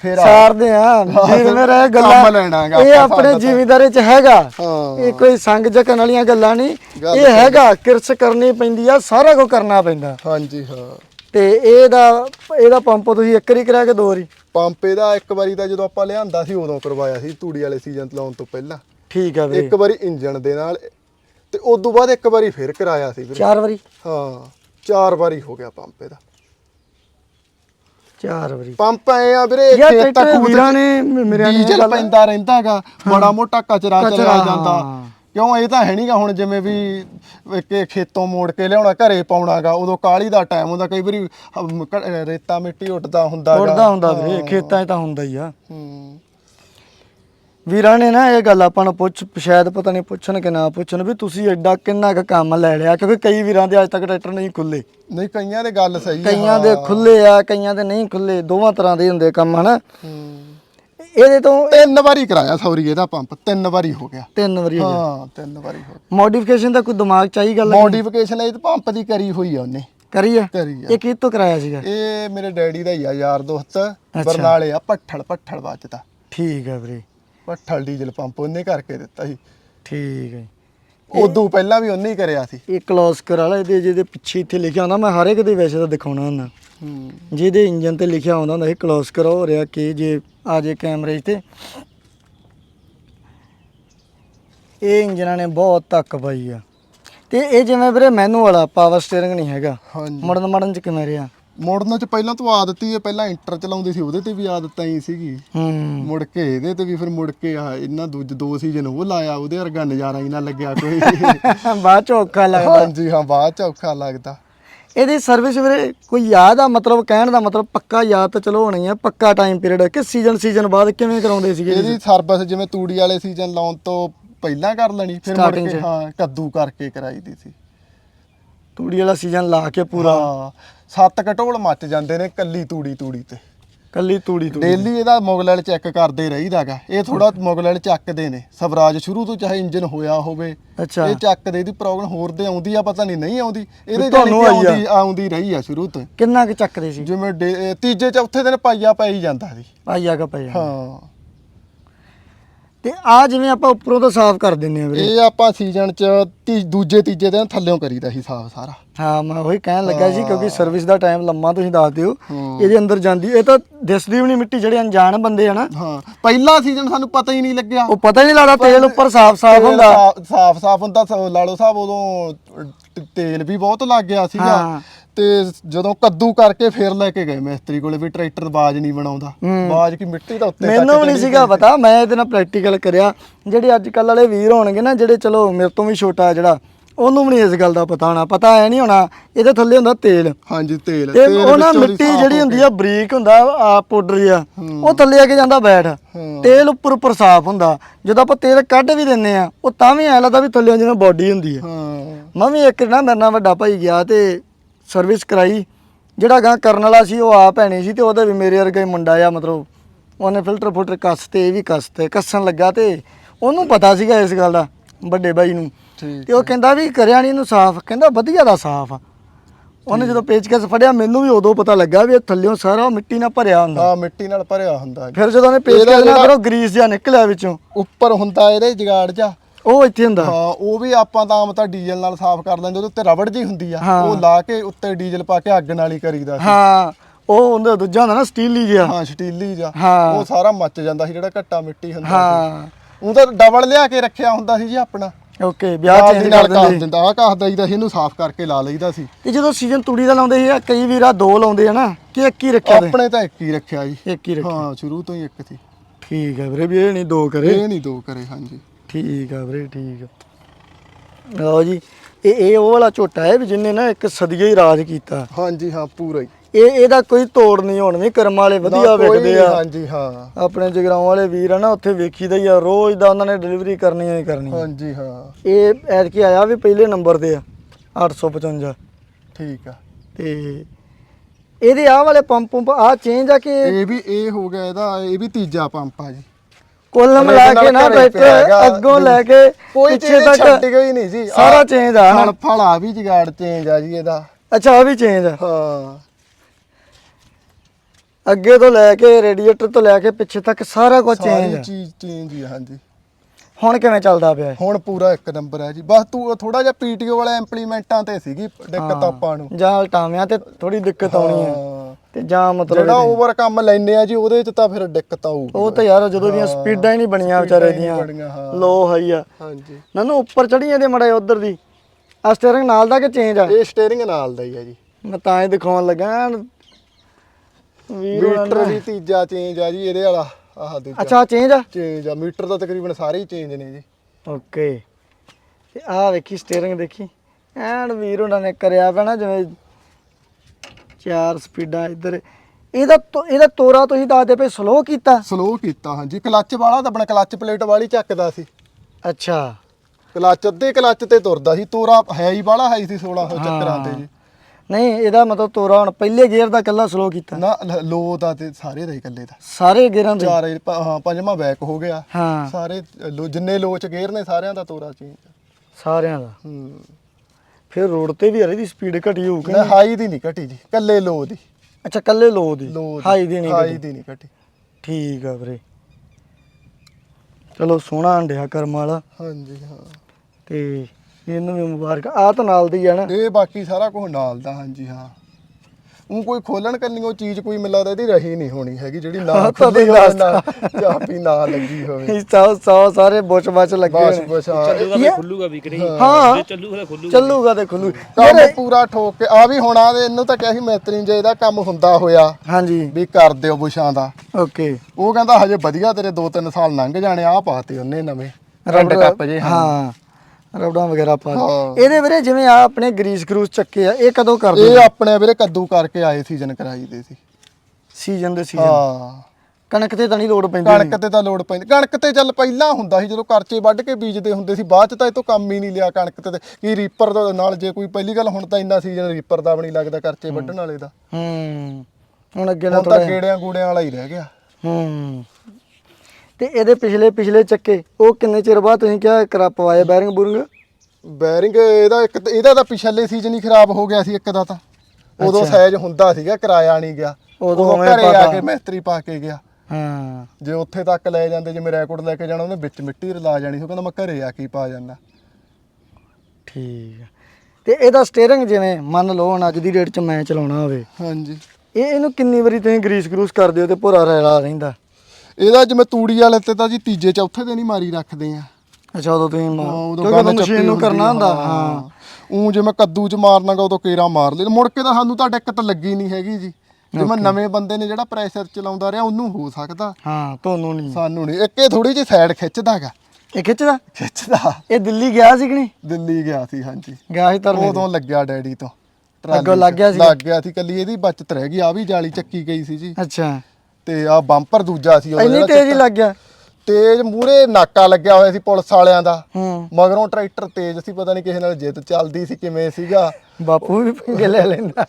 ਫਿਰ ਆ- ਸਾਰਦੇ ਆ ਜਿਵੇਂ ਰਹਿ ਕੰਮ ਗੱਲਾਂ ਲੈਣਾ ਗਾ ਇਹ ਆਪਾਂ ਆਪਣੇ। ਜ਼ਿਮੀਦਾਰੇ ਚ ਹੈਗਾ। ਹਾਂ। ਇਹ ਕੋਈ ਸੰਗ ਜਕਣ ਵਾਲੀਆਂ ਗੱਲਾਂ ਨਹੀਂ। ਗੱਲ ਇਹ ਹੈਗਾ ਕਿਰਸ ਕਰਨੀ ਪੈਂਦੀ ਆ ਸਾਰਾ ਕੁਝ ਕਰਨਾ ਪੈਂਦਾ। ਹਾਂਜੀ ਹਾਂ। ਤੇ ਇਹਦਾ ਇਹਦਾ ਪੰਪ ਤੁਸੀਂ ਇੱਕ ਵਾਰੀ ਕਰਿਆ ਕਿ ਦੋ ਵਾਰੀ। ਪੰਪ ਇਹਦਾ ਇੱਕ ਵਾਰੀ ਤਾਂ ਜਦੋਂ ਆਪਾਂ ਲਿਆਂਦਾ ਸੀ ਉਦੋਂ ਕਰਵਾਇਆ ਸੀ ਤੂੜੀ ਵਾਲੇ ਸੀਜ਼ਨ ਲਾਉਣ ਤੋਂ ਪਹਿਲਾਂ। ਠੀਕ ਆ ਵੀਰੇ। ਇੱਕ ਵਾਰੀ ਇੰਜਣ ਦੇ ਨਾਲ ਤੇ ਉਸ ਤੋਂ ਬਾਅਦ ਇੱਕ ਵਾਰੀ ਫਿਰ ਕਰਾਇਆ ਸੀ ਵੀਰੇ। ਚਾਰ ਵਾਰੀ। ਹਾਂ ਚਾਰ ਵਾਰੀ ਹੋ ਗਿਆ ਪੰਪ ਇਹਦਾ। ਚਾਰ ਵਾਰੀ। ਪੰਪ ਐ ਆ ਵੀਰੇ ਯਾਰ ਖੇਤਾਂ ਟਰੈਕਟਰ ਖੂਤ ਵੀਰਾਂ ਨੇ ਮੇਰੇ ਨਾਲ ਡੀਜ਼ਲ ਪੈਂਦਾ ਰਹਿੰਦਾਗਾ ਬੜਾ ਮੋਟਾ ਕਚਰਾ ਕਚਰਾ, ਚਲਿਆ ਜਾਂਦਾ। ਹਾਂ। ਕਿਉਂ ਇਹ ਤਾਂ ਹੈ ਨਹੀਂਗਾ ਹੁਣ ਜਿਵੇਂ ਵੀ ਕਿ ਖੇਤੋਂ ਮੋੜ ਕੇ ਲਿਆਉਣਾ ਘਰੇ ਪਾਉਣਾਗਾ ਉਦੋਂ ਕਾਲੀ ਦਾ ਟਾਈਮ ਹੁੰਦਾ ਕਈ ਵਾਰੀ ਹਮ, ਕ- ਰੇਤਾ ਮਿੱਟੀ ਉੱਡਦਾ ਹੁੰਦਾਗਾ ਉੜਦਾ ਹੁੰਦਾ ਵੀਰੇ ਖੇਤਾਂ 'ਚ ਤਾਂ ਹੁੰਦਾ ਹੀ ਆ। ਹੂੰ। ਵੀਰਾਂ ਨੇ ਨਾ ਇਹ ਗੱਲ ਆਪਾਂ ਨੂੰ ਪੁੱਛ ਸ਼ਾਇਦ ਪਤਾ ਨਹੀਂ ਪੁੱਛਣ ਕਿ ਨਾ ਪੁੱਛਣ ਵੀ ਤੁਸੀਂ ਐਡਾ ਕਿੰਨਾ ਕੁ ਕੰਮ ਲੈ ਲਿਆ ਕਿਉਂਕਿ ਕਈ ਵੀਰਾਂ ਦੇ ਅੱਜ ਤੱਕ ਟਰੈਕਟਰ ਨਹੀਂ ਖੁੱਲੇ ਨਹੀਂ ਕਈਆਂ ਦੇ ਗੱਲ ਸਹੀ ਆ। ਕਈਆਂ ਦੇ ਖੁੱਲੇ ਆ ਕਈਆਂ ਦੇ ਨਹੀਂ ਖੁੱਲੇ ਦੋਵਾਂ ਤਰ੍ਹਾਂ ਦੇ ਹੁੰਦੇ ਕੰਮ ਹਨਾ? ਹੂੰ। ਇਹਦੇ ਤੋਂ ਤਿੰਨ ਵਾਰੀ ਕਰਾਇਆ ਸੌਰੀ ਇਹਦਾ ਪੰਪ ਤਿੰਨ ਵਾਰੀ ਹੋ ਗਿਆ। ਤਿੰਨ ਵਾਰੀ ਹੋ ਹਾਂ ਤਿੰਨ ਵਾਰੀ ਹੋ ਗਿਆ। ਮੋਡੀਫਿਕੇਸ਼ਨ ਦਾ ਕੋਈ ਦਿਮਾਗ ਚਾਹੀ ਗੱਲ ਮੋਡੀਫਿਕੇਸ਼ਨ ਇਹ ਪੰਪ ਦੀ ਕਰੀ ਹੋਈ ਆ ਉਹਨੇ। ਕਰੀ ਆ? ਇਹ ਕਿਤੋਂ ਕਰਾਇਆ ਸੀਗਾ? ਇਹ ਮੇਰੇ ਡੈਡੀ ਦਾ ਹੀ ਆ ਯਾਰ ਦੋਸਤ। ਬਰਨਾਲੇ ਆ ਪੱਠਲ ਪੱਠਲ ਵੱਜਦਾ ਠੀਕ ਆ ਵੀਰੇ। ਪੱਠਲ ਡੀਜ਼ਲ ਪੰਪ ਉਹਨੇ ਕਰਕੇ ਦਿੱਤਾ ਸੀ। ਠੀਕ ਹੈ ਉਦੋਂ ਪਹਿਲਾਂ ਵੀ ਉਹਨੇ ਹੀ ਕਰਿਆ ਸੀ। ਇਹ ਕਲੋਸਕਰ ਵਾਲਾ ਇਹਦੇ ਜਿਹਦੇ ਪਿੱਛੇ ਇੱਥੇ ਲਿਖਿਆ ਹੁੰਦਾ ਮੈਂ ਹਰ ਇੱਕ ਦੇ ਵੈਸੇ ਤਾਂ ਦਿਖਾਉਣਾ ਹੁੰਦਾ। ਜਿਹਦੇ ਇੰਜਨ ਤੇ ਲਿਖਿਆ ਹੁੰਦਾ ਹੁੰਦਾ ਇਹ ਕਲੋਸਕਰ ਹੋ ਰਿਹਾ ਕਿ ਜੇ ਆ ਜੇ ਕੈਮਰੇ ਤੇ। ਇਹ ਇੰਜਨਾਂ ਨੇ ਬਹੁਤ ਧੱਕ ਪਾਈ ਆ। ਤੇ ਇਹ ਜਿਵੇਂ ਵੀਰੇ ਮੈਨੂ ਵਾਲਾ ਪਾਵਰ ਸਟੀਅਰਿੰਗ ਨਹੀਂ ਹੈਗਾ। ਹਾਂਜੀ। ਮੜਨ ਮੜਨ ਚ ਕਿਵੇਂ ਰਿਹਾ? ਮੋੜਨ ਚ ਪਹਿਲਾਂ ਤੋਂ ਆਦਤ ਹੀ ਹੈ ਪਹਿਲਾਂ ਇੰਟਰ ਚਲਾਉਂਦੇ ਸੀ ਉਹਦੇ ਤੇ ਵੀ ਆਦਤ ਆਈ ਸੀਗੀ। ਹੂੰ। ਮੁੜ ਕੇ ਇਹਦੇ ਤੇ ਵੀ ਫਿਰ ਮੁੜ ਕੇ ਆ ਇਹਨਾਂ ਦੂਜ ਦੋ ਸੀਜ਼ਨ ਉਹ ਲਾਇਆ ਉਹਦੇ ਵਰਗਾ ਨਜ਼ਾਰਾ ਹੀ ਨਾ ਲੱਗਿਆ ਕੋਈ। ਬਾਅਦ ਚ ਔਖਾ ਲੱਗਦਾ। ਹਾਂਜੀ ਹਾਂ ਬਾਅਦ ਚ ਔਖਾ ਲੱਗਦਾ। ਇਹਦੀ ਸਰਵਿਸ ਵੀਰੇ ਕੋਈ ਯਾਦ ਆ? ਮਤਲਬ ਕਹਿਣ ਦਾ ਮਤਲਬ ਪੱਕਾ ਯਾਦ ਤਾਂ ਚਲੋ ਹੋਣੀ ਆ ਪੱਕਾ ਟਾਈਮ ਪੀਰੀਅਡ ਕਿ ਸੀਜ਼ਨ ਸੀਜ਼ਨ ਬਾਅਦ ਕਿਵੇਂ ਕਰਾਉਂਦੇ ਸੀਗੇ ਇਹਦੀ ਸਰਵਿਸ ਜਿਵੇਂ ਤੂੜੀ ਵਾਲੇ ਸੀਜ਼ਨ ਲਾਉਣ ਤੋਂ ਪਹਿਲਾਂ ਕਰ ਲੈਣੀ ਫਿਰ ਮੁੜ ਕੇ। ਹਾਂ ਕੱਦੂ ਕਰਕੇ ਕਰਾਈ ਦੀ ਸੀ। ਤੂੜੀ ਵਾਲਾ ਸੀਜ਼ਨ ਲਾ ਕੇ ਪੂਰਾ। ਸੱਤ ਘਟੋਲ ਮੱਚ ਜਾਂਦੇ ਨੇ ਕੱਲੀ ਤੂੜੀ ਤੂੜੀ ਤੇ। ਕੱਲੀ ਤੂੜੀ ਤੂੜੀ ਡੇਲੀ ਇਹਦਾ ਮੁਗਲਲ ਚੈੱਕ ਕਰਦੇ ਰਹੀਦਾਗਾ। ਇਹ ਥੋੜਾ ਮੁਗਲਲ ਚੱਕਦੇ ਨੇ। ਸਵਰਾਜ ਸ਼ੁਰੂ ਤੋਂ ਚਾਹੇ ਇੰਜਨ ਹੋਇਆ ਹੋਵੇ ਅੱਛਾ। ਇਹ ਚੱਕਦੇ ਇਹਦੀ ਪ੍ਰੋਬਲਮ ਹੋਰ ਦੇ ਆਉਂਦੀ ਆ ਪਤਾ ਨਹੀਂ ਨਹੀਂ ਆਉਂਦੀ। ਇਹਦੇ ਤੁਹਾਨੂੰ। ਆਉਂਦੀ ਆਉਂਦੀ ਰਹੀ ਆ ਸ਼ੁਰੂ ਤੋਂ। ਕਿੰਨਾ ਕੁ ਚੱਕਦੇ ਸੀ? ਜਿਵੇਂ ਤੀਜੇ ਚੌਥੇ ਦਿਨ ਪਾਈਆ ਪੈ ਹੀ ਜਾਂਦਾ ਸੀ। ਪਾਈਆ ਕਾ ਪਾਈਆ ਹਾਂ। ਤੇ ਆ ਜਿਵੇਂ ਆਪਾਂ ਉੱਪਰੋਂ ਤੋਂ ਸਾਫ਼ ਕਰ ਦਿੰਨੇ ਆ ਵੀਰੇ। ਇਹ ਆਪਾਂ ਸੀਜ਼ਨ ਚ ਤੀ- ਦੂਜੇ ਤੀਜੇ ਦਿਨ ਥੱਲਿਓਂ ਕਰੀਦਾ ਸੀ ਸਾਫ਼ ਸਾਰਾ। ਹਾਂ ਮੈਂ ਉਹੀ ਕਹਿਣ ਲੱਗਾ ਸੀ ਕਿਉਂਕਿ ਸਰਵਿਸ ਦਾ ਟਾਈਮ ਲੰਮਾ ਤੁਸੀਂ ਦੱਸ ਦਿਓ ਹਾਂ। ਇਹਦੇ ਅੰਦਰ ਜਾਂਦੀ ਇਹ ਤਾਂ ਦਿਸਦੀ ਵੀ ਨਹੀਂ ਮਿੱਟੀ ਜਿਹੜੇ ਅਣਜਾਣ ਬੰਦੇ ਆ ਨਾ। ਹਾਂ ਪਹਿਲਾ ਸੀਜ਼ਨ ਸਾਨੂੰ ਪਤਾ ਹੀ ਨਹੀਂ ਲੱਗਿਆ। ਉਹ ਪਤਾ ਹੀ ਨਹੀਂ ਲੱਗਦਾ ਤੇਲ ਉੱਪਰ ਸਾਫ਼ ਸਾਫ਼ ਹੁੰਦਾ। ਸਾਫ਼ ਸਾਫ਼ ਹੁੰਦਾ ਸ- ਲਾਲੋ ਸਾਹਿਬ ਉਦੋਂ ਟ- ਤੇਲ ਵੀ ਬਹੁਤ ਲੱਗ ਗਿਆ ਹਾਂ। ਤੇ ਜਦੋਂ ਕੱਦੂ ਕਰਕੇ ਫੇਰ ਲੈ ਕੇ ਗਏ ਮਿਸਤਰੀ ਕੋਲੇ ਵੀ ਟਰੈਕਟਰ ਬਾਜ ਨਹੀਂ ਬਣਾਉਂਦਾ। ਬਾਜ ਕੀ ਮਿੱਟੀ ਦਾ ਉੱਤੇ ਮੈਨੂੰ ਵੀ ਨਹੀਂ ਸੀਗਾ ਪਤਾ ਮੈਂ ਇਹਦੇ ਨਾਲ ਪ੍ਰੈਕਟੀਕਲ ਕਰਿਆ। ਜਿਹੜੇ ਅੱਜ ਕੱਲ ਵਾਲੇ ਵੀਰ ਹੋਣਗੇ ਨਾ ਜਿਹੜੇ ਚਲੋ ਮੇਰੇ ਤੋਂ ਵੀ ਛੋਟਾ ਜਿਹੜਾ ਉਹਨੂੰ ਵੀ ਨਹੀਂ ਇਸ ਗੱਲ ਦਾ ਪਤਾ ਹੋਣਾ। ਪਤਾ ਐ ਨਹੀਂ ਹੋਣਾ ਇਹਦੇ ਥੱਲੇ ਹੁੰਦਾ ਤੇਲ। ਹਾਂਜੀ ਤੇਲ। ਤੇ ਉਹ ਨਾ ਮਿੱਟੀ ਜਿਹੜੀ ਹੁੰਦੀ ਆ ਬਰੀਕ ਹੁੰਦਾ ਆ ਪਾਊਡਰ ਜਿਹਾ ਹੂੰ। ਉਹ ਥੱਲੇ ਆ ਕੇ ਜਾਂਦਾ ਬੈਠ। ਤੇਲ ਉੱਪਰ ਉੱਪਰ ਸਾਫ਼ ਹੁੰਦਾ। ਜਦੋਂ ਆਪਾਂ ਤੇਲ ਕੱਢ ਵੀ ਦਿੰਨੇ ਆ ਉਹ ਤਾਂ ਵੀ ਐ ਲੱਗਦਾ ਵੀ ਥੱਲੇ ਜਿਵੇਂ ਬਾਡੀ ਹੁੰਦੀ ਆ ਹਾਂ। ਮੈਂ ਵੀ ਇੱਕ ਨਾ ਮੇਰੇ ਨਾਲ ਵੱਡਾ ਭਾਈ ਗਿਆ ਤੇ ਸਰਵਿਸ ਕਰਾਈ। ਜਿਹੜਾ ਗਾਂ ਕਰਨ ਵਾਲਾ ਸੀ ਉਹ ਆਪ ਹੈ ਨਹੀਂ ਸੀ ਤੇ ਉਹਦੇ ਵੀ ਮੇਰੇ ਵਰਗਾ ਮੁੰਡਾ ਆ ਮਤਲਬ ਉਹਨੇ ਫਿਲਟਰ ਫੁਲਟਰ ਕੱਸ ਤੇ ਇਹ ਵੀ ਕੱਸ ਤੇ ਕੱਸਣ ਲੱਗਾ ਤੇ ਉਹਨੂੰ ਪਤਾ ਸੀਗਾ ਇਸ ਗੱਲ ਦਾ ਵੱਡੇ ਬਾਈ ਨੂੰ। ਤੇ ਉਹ ਕਹਿੰਦਾ ਵੀ ਕਰਿਆ ਨਹੀਂ ਇਹਨੂੰ ਸਾਫ਼ ਕਹਿੰਦਾ ਵਧੀਆ ਦਾ ਸਾਫ਼ ਆ। ਉਹਨੇ ਜਦੋਂ ਪੇਚਕਸ ਫੜਿਆ ਮੈਨੂੰ ਵੀ ਉਦੋਂ ਪਤਾ ਲੱਗਾ ਵੀ ਇਹ ਥੱਲਿਓਂ ਸਾਰਾ ਮਿੱਟੀ ਨਾਲ ਭਰਿਆ ਹੁੰਦਾ। ਹਾਂ ਮਿੱਟੀ ਨਾਲ ਭਰਿਆ ਹੁੰਦਾ। ਫਿਰ ਜਦੋਂ ਉਹਨੇ ਪੇਚਕਸ ਨਾਲ ਫਿਰ ਉਹ ਗਰੀਸ ਜਿਹਾ ਨਿਕਲਿਆ ਵਿੱਚੋਂ। ਉੱਪਰ ਹੁੰਦਾ ਇਹਦੇ ਜਗਾੜ ਜਾ ਉਹ ਇੱਥੇ ਹੁੰਦਾ। ਹਾਂ ਉਹ ਵੀ ਆਪਾਂ ਤਾਂ ਆਮ ਤਾਂ ਡੀਜ਼ਲ ਨਾਲ ਸਾਫ਼ ਕਰ ਲੈਂਦੇ ਉਹਦੇ ਉੱਤੇ ਰਬੜ ਜੀ ਹੁੰਦੀ ਆ। ਉਹ ਲਾ ਕੇ ਉੱਤੇ ਡੀਜ਼ਲ ਪਾ ਕੇ ਅੱਗ ਨਾਲ ਹੀ ਕਰੀਦਾ ਸੀ। ਹਾਂ ਉਹ ਉਹਦਾ ਦੂਜਾ ਹੁੰਦਾ ਨਾ ਸਟੀਲੀ ਜਿਹਾ। ਹਾਂ ਸਟੀਲੀ ਜਾ ਹਾਂ। ਉਹ ਸਾਰਾ ਮੱਚ ਜਾਂਦਾ ਸੀ ਜਿਹੜਾ ਘੱਟਾ ਮਿੱਟੀ ਹੁੰਦਾ ਹਾਂ। ਉਹ ਤਾਂ ਡਬਲ ਲਿਆ ਕੇ ਰੱਖਿਆ ਹੁੰਦਾ ਸੀ ਜੀ ਆਪਣਾ। ਓਕੇ ਵਿਆਹ ਚੇਂਜ ਕਰ ਦਿੰਦੇ ਦਿੰਦਾ ਆ ਕਾਸ ਦਈਦਾ ਸੀ ਇਹਨੂੰ ਸਾਫ਼ ਕਰਕੇ ਲਾ ਲਈਦਾ ਸੀ। ਤੇ ਜਦੋਂ ਸੀਜ਼ਨ ਤੂੜੀ ਦਾ ਲਾਉਂਦੇ ਸੀ ਕਈ ਵੀਰਾ ਦੋ ਲਾਉਂਦੇ ਆ ਨਾ ਕਿ ਇੱਕ ਹੀ ਰੱਖਿਆ ਆਪਣੇ ਤਾਂ ਇੱਕ ਹੀ ਰੱਖਿਆ ਜੀ। ਇੱਕ ਹੀ ਰੱਖਿਆ। ਹਾਂ ਸ਼ੁਰੂ ਤੋਂ ਹੀ ਇੱਕ ਸੀ। ਠੀਕ ਹੈ ਵੀਰੇ ਵੀ ਇਹ ਨਹੀਂ ਦੋ ਕਰੇ। ਇਹ ਨਹੀਂ ਦੋ ਕਰੇ ਹਾਂਜੀ। ਠੀਕ ਆ ਵੀਰੇ ਠੀਕ ਆ। ਲਓ ਜੀ ਇਹ ਇਹ ਉਹ ਵਾਲਾ ਝੋਟਾ ਹੈ ਵੀ ਜਿਹਨੇ ਨਾ ਇੱਕ ਸਦੀਆਂ ਹੀ ਰਾਜ ਕੀਤਾ। ਹਾਂਜੀ ਹਾਂ ਪੂਰਾ ਹੀ। ਇਹ ਇਹਦਾ ਕੋਈ ਤੋੜ ਨਹੀਂ ਹੁਣ ਵੀ ਕਰਮ ਵਾਲੇ ਵਧੀਆ ਵਿਕਦੇ ਆ। ਹਾਂਜੀ ਹਾਂ। ਆਪਣੇ ਜਗਰਾਉਂ ਵਾਲੇ ਵੀਰ ਆ ਨਾ ਉੱਥੇ ਵੇਖੀਦਾ ਹੀ ਆ ਰੋਜ਼ ਦਾ ਉਹਨਾਂ ਨੇ ਡਿਲੀਵਰੀ ਕਰਨੀ ਹੀ ਕਰਨੀ ਆ। ਹਾਂਜੀ ਹਾਂ। ਇਹ ਐਤਕੀ ਆਇਆ ਵੀ ਪਹਿਲੇ ਨੰਬਰ ਤੇ ਆ 855 ਠੀਕ ਆ। ਤੇ ਇਹਦੇ ਆਹ ਵਾਲੇ ਪੰਪ ਪੰਪ ਆ ਚੇਂਜ ਆ ਕਿ ਇਹ ਵੀ ਇਹ ਹੋ ਗਿਆ ਇਹਦਾ ਇਹ ਵੀ ਤੀਜਾ ਪੰਪ ਆ ਜੀ। ਕੁੱਲ ਮਿਲਾ ਕੇ ਨਾ। ਟਰੈਕਟਰ ਅੱਗੋਂ ਲੈ ਕੇ ਕੋਈ ਪਿੱਛੇ ਤੱਕ ਛੱਡ ਗਈ ਨਹੀਂ ਜੀ। ਸਾਰਾ ਚੇਂਜ ਆ। ਫਲ ਫਲਾ ਵੀ ਜਗਾੜ ਚੇਂਜ ਆ ਜੀ ਇਹਦਾ। ਅੱਛਾ ਆ ਵੀ ਚੇਂਜ ਆ। ਹਾਂ। ਅੱਗੇ ਤੋਂ ਲੈ ਕੇ ਰੇਡੀਏਟਰ ਤੋਂ ਲੈ ਕੇ ਪਿੱਛੇ ਤੱਕ ਸਾਰਾ ਕੁਝ ਚੇਂਜ ਸਾਰੀ ਚੀਜ਼ ਚੇਂਜ ਹੀ ਆ ਹਾਂਜੀ। ਹੁਣ ਕਿਵੇਂ ਚੱਲਦਾ ਪਿਆ ਇਹ? ਹੁਣ ਪੂਰਾ ਇੱਕ ਨੰਬਰ ਹੈ ਜੀ। ਬਸ ਤੂੰ ਥੋੜਾ ਜਿਹਾ ਪੀਟੀਓ ਵਾਲੇ ਇੰਪਲੀਮੈਂਟਾਂ ਤੇ ਸੀਗੀ ਦਿੱਕਤ ਆਪਾਂ ਨੂੰ। ਜਾਂ ਉਲਟਾਵਿਆਂ ਤੇ ਥੋੜੀ ਦਿੱਕਤ ਆਉਣੀ ਹੈ ਹਾਂ। ਤੇ ਜਾਂ ਮਤਲਬ ਜਿਹੜਾ ਇਹਦੇ- ਓਵਰ ਕੰਮ ਲੈਨੇ ਆ ਜੀ ਉਹਦੇ ਚ ਤਾਂ ਫਿਰ ਦਿੱਕਤ ਆਊਗੀ ਉਹ ਤਾਂ ਯਾਰ ਜਦੋਂ ਦੀਆਂ ਸਪੀਡਾਂ ਹੀ ਨਹੀਂ ਬਣੀਆਂ ਵਿਚਾਰੇ ਹੀ ਦੀਆਂ। ਬਣੀਆਂ, ਹਾਂ। ਲੋ ਹਾਈ ਆ। ਹਾਂਜੀ। ਨਾਨੂੰ ਉੱਪਰ ਚੜੀ ਇਹਦੇ ਮੜੇ ਉਧਰ ਦੀ। ਆ ਸਟੀਅਰਿੰਗ ਨਾਲ ਦਾ ਕਿ ਚੇਂਜ ਆ? ਇਹ ਸਟੀਅਰਿੰਗ ਨਾਲ ਦਾ ਹੀ ਹੈ ਜੀ। ਮੈਂ ਤਾਂ ਇਹ ਦਿਖਾਉਣ ਲੱਗਾ ਐਨ। ਵੀਰ ਹੋਣਾ ਮੀਟਰ ਨੇ- ਵੀ ਤੀਜਾ ਚੇਂਜ ਆ ਜੀ ਇਹਦੇ ਵਾਲਾ ਆਹ ਦੂਜਾ। ਅੱਛਾ ਚੇਂਜ ਆ? ਚੇਂਜ ਆ ਮੀਟਰ ਤਾਂ ਤਕਰੀਬਨ ਸਾਰੇ ਹੀ ਚੇਂਜ ਨੇ ਜੀ। ਓਕੇ। ਤੇ ਆਹ ਵੇਖੀ ਸਟੀਅਰਿੰਗ ਦੇਖੀ। ਐਨ ਵੀਰ ਉਹਨਾਂ ਨੇ ਕਰਿਆ ਪੈਣਾ ਜਿਵੇਂ ਚਾਰ ਸਪੀਡਾਂ ਇੱਧਰ। ਇਹਦਾ ਤੋ- ਇਹਦਾ ਤੋਰਾ ਤੁਸੀਂ ਦੱਸਦੇ ਪਏ ਸਲੋ ਕੀਤਾ? ਸਲੋ ਕੀਤਾ ਹਾਂਜੀ। ਕਲੱਚ ਵਾਲਾ ਤਾਂ ਆਪਣਾ ਕਲੱਚ ਪਲੇਟ ਵਾਲੀ ਚੱਕਦਾ ਸੀ। ਅੱਛਾ। ਕਲੱਚ ਅੱਧੇ ਕਲੱਚ ਤੇ ਤੁਰਦਾ ਸੀ। ਤੋਰਾ ਹੈ ਹੀ ਵਾਲਾ ਹੈ ਸੀ 1600 ਚੱਕਰਾਂ ਤੇ ਜੀ। ਨਹੀਂ ਇਹਦਾ ਮਤਲਬ ਤੋਰਾ ਹੁਣ ਪਹਿਲੇ ਗੇਅਰ ਦਾ ਕੱਲਾ ਸਲੋ ਕੀਤਾ। ਨਾ ਲ- ਲੋ ਦਾ ਤੇ ਸਾਰੇ ਦਾ ਹੀ ਇਕੱਲੇ ਦਾ। ਸਾਰੇ ਗੇਅਰਾਂ ਦੇ? ਚਾਰੇ ਪ- ਹਾਂ ਪੰਜਵਾਂ ਬੈਕ ਹੋ ਗਿਆ। ਹਾਂ। ਸਾਰੇ ਲੋ ਜਿੰਨੇ ਲੋ ਚ ਗੇਅਰ ਨੇ ਸਾਰਿਆਂ ਦਾ ਤੋਰਾ ਚੇਂਜ ਸਾਰਿਆਂ ਦਾ? ਹੂੰ। ਫਿਰ ਰੋਡ ਤੇ ਵੀ ਹਰੇ ਦੀ ਸਪੀਡ ਘਟੀ ਹੋਊ ਕਿ ਨਾ ਹਾਈ ਦੀ ਨਹੀਂ ਘਟੀ ਜੀ ਕੱਲੇ ਲੋ ਦੀ। ਅੱਛਾ ਕੱਲੇ ਲੋ ਦੀ? ਲੋ ਹਾਈ ਦੀ ਨਹੀਂ ਹਾਈ। ਦੀ ਨਹੀਂ ਘਟੀ। ਠੀਕ ਆ ਵੀਰੇ। ਚਲੋ ਸੋਹਣਾ ਹੰਡਿਆ ਕਰਮ ਵਾਲਾ। ਹਾਂਜੀ ਹਾਂ। ਤੇ ਇਹਨੂੰ ਵੀ ਮੁਬਾਰਕ ਆ ਤਾਂ ਨਾਲ ਦੀ ਆ ਨਾ। ਇਹ ਬਾਕੀ ਸਾਰਾ ਕੁਝ ਨਾਲ ਦਾ ਹਾਂਜੀ ਹਾਂ। ਉਹ ਕੋਈ ਖੋਲਣ ਕਰਨੀ ਉਹ ਚੀਜ਼ ਕੋਈ ਮਿਲਦਾ ਇਹਦੀ ਰਹੀ ਨਹੀਂ ਹੋਣੀ ਹੈਗੀ ਜਿਹੜੀ ਨਾ ਖੁੱਲੀ ਹੋਵੇ ਨਾ ਚਾਪੀ ਨਾ ਲੱਗੀ ਹੋਵੇ। ਸੌ ਸੌ ਸਾਰੇ ਬੁੱਚ ਬੱਚ ਲੱਗੇ ਬਸ ਹਾਂ। ਚੱਲੂਗਾ ਵੀ ਖੁੱਲੂਗਾ ਵੀ ਕਿ ਨਹੀਂ? ਹਾਂ। ਜੇ ਚੱਲੂਗਾ ਤਾਂ ਖੁੱਲੂਗਾ। ਚੱਲੂਗਾ ਤੇ ਖੁੱਲੂ। ਕੰਮ ਪੂਰਾ ਠੋਕ ਕੇ ਆ ਵੀ ਹੋਣਾ ਤੇ ਇਹਨੂੰ ਤਾਂ ਕਿਹਾ ਸੀ ਮੈਤਰੀ ਜੇ ਇਹਦਾ ਕੰਮ ਹੁੰਦਾ ਹੋਇਆ ਹਾਂਜੀ। ਵੀ ਕਰ ਦਿਓ ਬੁਸ਼ਾਂ ਦਾ। ਓਕੇ। ਉਹ ਕਹਿੰਦਾ ਹਜੇ ਵਧੀਆ ਤੇਰੇ 2-3 ਸਾਲ ਲੰਘ ਜਾਣੇ ਆ ਪਾਤੇ ਉਹਨੇ ਨਵੇਂ। ਰੈੱਡ ਕੱਪ ਜੇ ਹਾਂ ਹਾਂ। ਰਬੜਾਂ ਵਗੈਰਾ ਪਾ। ਹਾਂ। ਇਹਦੇ ਵੀਰੇ ਜਿਵੇਂ ਆ ਆਪਣੇ ਗਰੀਸ ਗਰੂਸ ਚੱਕੇ ਆ ਇਹ ਕਦੋਂ ਕਰਦੇ ਇਹ ਆਪਣੇ ਵੀਰੇ ਕੱਦੂ ਕਰਕੇ ਆਏ ਸੀਜ਼ਨ ਕਰਾਈ ਦੇ ਸੀ। ਸੀਜ਼ਨ ਦੇ ਸੀਜ਼ਨ? ਹਾਂ। ਕਣਕ ਤੇ ਤਾਂ ਨਹੀਂ ਲੋੜ ਪੈਂਦੀ ਕਣਕ ਤੇ ਤਾਂ ਲੋੜ ਪੈਂਦੀ। ਕਣਕ ਤੇ ਚੱਲ ਪਹਿਲਾਂ ਹੁੰਦਾ ਸੀ ਜਦੋਂ ਕਰਚੇ ਵੱਢ ਕੇ ਬੀਜਦੇ ਹੁੰਦੇ ਸੀ ਬਾਅਦ ਚ ਤਾਂ ਇਹ ਤੋਂ ਕੰਮ ਹੀ ਨਹੀਂ ਲਿਆ ਕਣਕ ਤੇ ਤੇ। ਕੀ ਰੀਪਰ ਦਾ ਨਾਲ ਜੇ ਕੋਈ ਪਹਿਲੀ ਗੱਲ ਹੁਣ ਤਾਂ ਇੰਨਾ ਸੀਜ਼ਨ ਰੀਪਰ ਦਾ ਵੀ ਨਹੀਂ ਲੱਗਦਾ ਕਰਚੇ ਵੱਢਣ ਵਾਲੇ ਦਾ। ਹੂੰ। ਹੁਣ ਅੱਗੇ ਨਾ ਹੁਣ ਤਾਂ ਥੋੜਾ ਗੇੜਿਆਂ ਗੂੜਿਆਂ ਵਾਲਾ ਹੀ ਰਹਿ ਗਿਆ। ਹੂੰ। ਤੇ ਇਹਦੇ ਪਿਛਲੇ ਪਿਛਲੇ ਚੱਕੇ ਉਹ ਕਿੰਨੇ ਚਿਰ ਬਾਅਦ ਤੁਸੀਂ ਕਿਹਾ ਕਰਾ ਪਵਾਏ ਬੈਰਿੰਗ ਬੁਰਿੰਗ? ਬੈਰਿੰਗ ਇਹਦਾ ਇੱਕ ਇਹਦਾ ਤਾਂ ਪਿਛਲੇ ਸੀਜ਼ਨ ਹੀ ਖਰਾਬ ਹੋ ਗਿਆ ਸੀ ਇੱਕ ਦਾ ਤਾਂ। ਉਦੋਂ ਸਾਈਜ਼ ਹੁੰਦਾ ਸੀਗਾ ਕਿਰਾਇਆ ਨਹੀਂ ਗਿਆ। ਉਦੋਂ ਘਰੇ ਆ। ਕੇ ਮਿਸਤਰੀ ਪਾ ਕੇ ਗਿਆ। ਹਾਂ। ਜੇ ਉੱਥੇ ਤੱਕ ਲੈ ਜਾਂਦੇ ਜਿਵੇਂ ਰੈਕੋਰਡ ਲੈ ਕੇ ਜਾਣਾ ਉਹਨੇ ਵਿੱਚ ਮਿੱਟੀ ਰਲਾ ਜਾਣੀ ਸੀ ਉਹ ਕਹਿੰਦਾ ਮੈਂ ਘਰੇ ਆ ਕੇ ਪਾ ਜਾਣਾ ਠੀਕ ਤੇ ਇਹਦਾ ਸਟੀਅਰਿੰਗ ਜਿਵੇਂ ਮੰਨ ਲਓ ਹੁਣ ਅੱਜ ਦੀ ਡੇਟ 'ਚ ਮੈਂ ਚਲਾਉਣਾ ਹੋਵੇ। ਹਾਂਜੀ। ਇਹ ਇਹਨੂੰ ਕਿੰਨੀ ਵਾਰੀ ਤੁਸੀਂ ਗਰੀਸ ਗਰੂਸ ਕਰਦੇ ਹੋ ਤੇ ਭੁਰਾ ਰੈਲਾ ਰਹਿੰਦਾ? ਇਹਦਾ ਜਿਵੇਂ ਤੂੜੀ ਵਾਲੇ ਤੇ ਤਾਂ ਜੀ ਤੀਜੇ ਚੌਥੇ ਦਿਨ ਹੀ ਮਾਰੀ ਰੱਖਦੇ ਆ। ਅੱਛਾ ਉਦੋਂ ਤੁਸੀਂ ਮਾਰ ਹਾਂ, ਉਦੋਂ ਕਿਉਂਕਿ ਉਦੋਂ ਗੱਲ ਚੱਪੀ ਮਸ਼ੀਨ ਨੂੰ ਹੁੰਦੀ ਕਰਨਾ ਆ, ਹੁੰਦਾ ਹਾਂ। ਉਹ ਜਿਵੇਂ ਕੱਦੂ ਚ ਮਾਰਨਾਗਾ ਉਦੋਂ ਕੇਰਾ ਮਾਰ ਲੈ ਮੁੜ ਕੇ ਤਾਂ ਸਾਨੂੰ ਤਾਂ ਦਿੱਕਤ ਲੱਗੀ ਨਹੀਂ ਹੈਗੀ ਜੀ। ਜਿਵੇਂ ਨਵੇਂ ਬੰਦੇ ਨੇ ਜਿਹੜਾ ਪ੍ਰੈਸ਼ਰ ਚਲਾਉਂਦਾ ਰਿਹਾ ਉਹਨੂੰ ਹੋ ਸਕਦਾ। ਹਾਂ ਤੁਹਾਨੂੰ ਨਹੀਂ। ਸਾਨੂੰ ਨਹੀਂ। ਇੱਕ ਥੋੜੀ ਜਿਹੀ ਸਾਈਡ ਖਿੱਚਦਾਗਾ। ਇਹ ਖਿੱਚਦਾ? ਖਿੱਚਦਾ। ਇਹ ਦਿੱਲੀ ਗਿਆ ਸੀ ਕਿ ਨਹੀਂ? ਦਿੱਲੀ ਗਿਆ ਸੀ ਹਾਂਜੀ। ਗਿਆ ਸੀ ਧਰਮੇ ਤੇ। ਉਦੋਂ ਲੱਗਿਆ ਡੈਡੀ ਤੋਂ। ਅੱਗੋਂ ਲੱਗ ਚ। ਗਿਆ ਸੀ? ਲੱਗ ਗਿਆ ਸੀ। ਕੱਲੀ ਇਹਦੀ ਬਚਤ ਰਹਿ ਗਈ ਆ ਵੀ ਜਾਲੀ ਚੱਕੀ ਗਈ ਸੀ ਜੀ। ਅੱਛਾ। ਤੇ ਆ ਬੰਪਰ ਦੂਜਾ ਸੀ ਉਹਦਾ ਇੰਨੀ ਤੇਜ਼ ਹੀ ਲੱਗ ਗਿਆ। ਤੇਜ਼ ਮੂਰੇ ਨਾਕਾ ਲੱਗਿਆ ਹੋਇਆ ਸੀ ਪੁਲਿਸ ਵਾਲਿਆਂ ਦਾ। ਮਗਰੋਂ ਟਰੈਕਟਰ ਤੇਜ਼ ਸੀ ਪਤਾ ਨਹੀਂ ਕਿਸੇ ਨਾਲ ਜਿੱਦ ਚੱਲਦੀ ਸੀ ਕਿਵੇਂ ਸੀਗਾ। ਬਾਪੂ ਵੀ ਪੰਗੇ ਲੈ ਲੈਂਦਾ।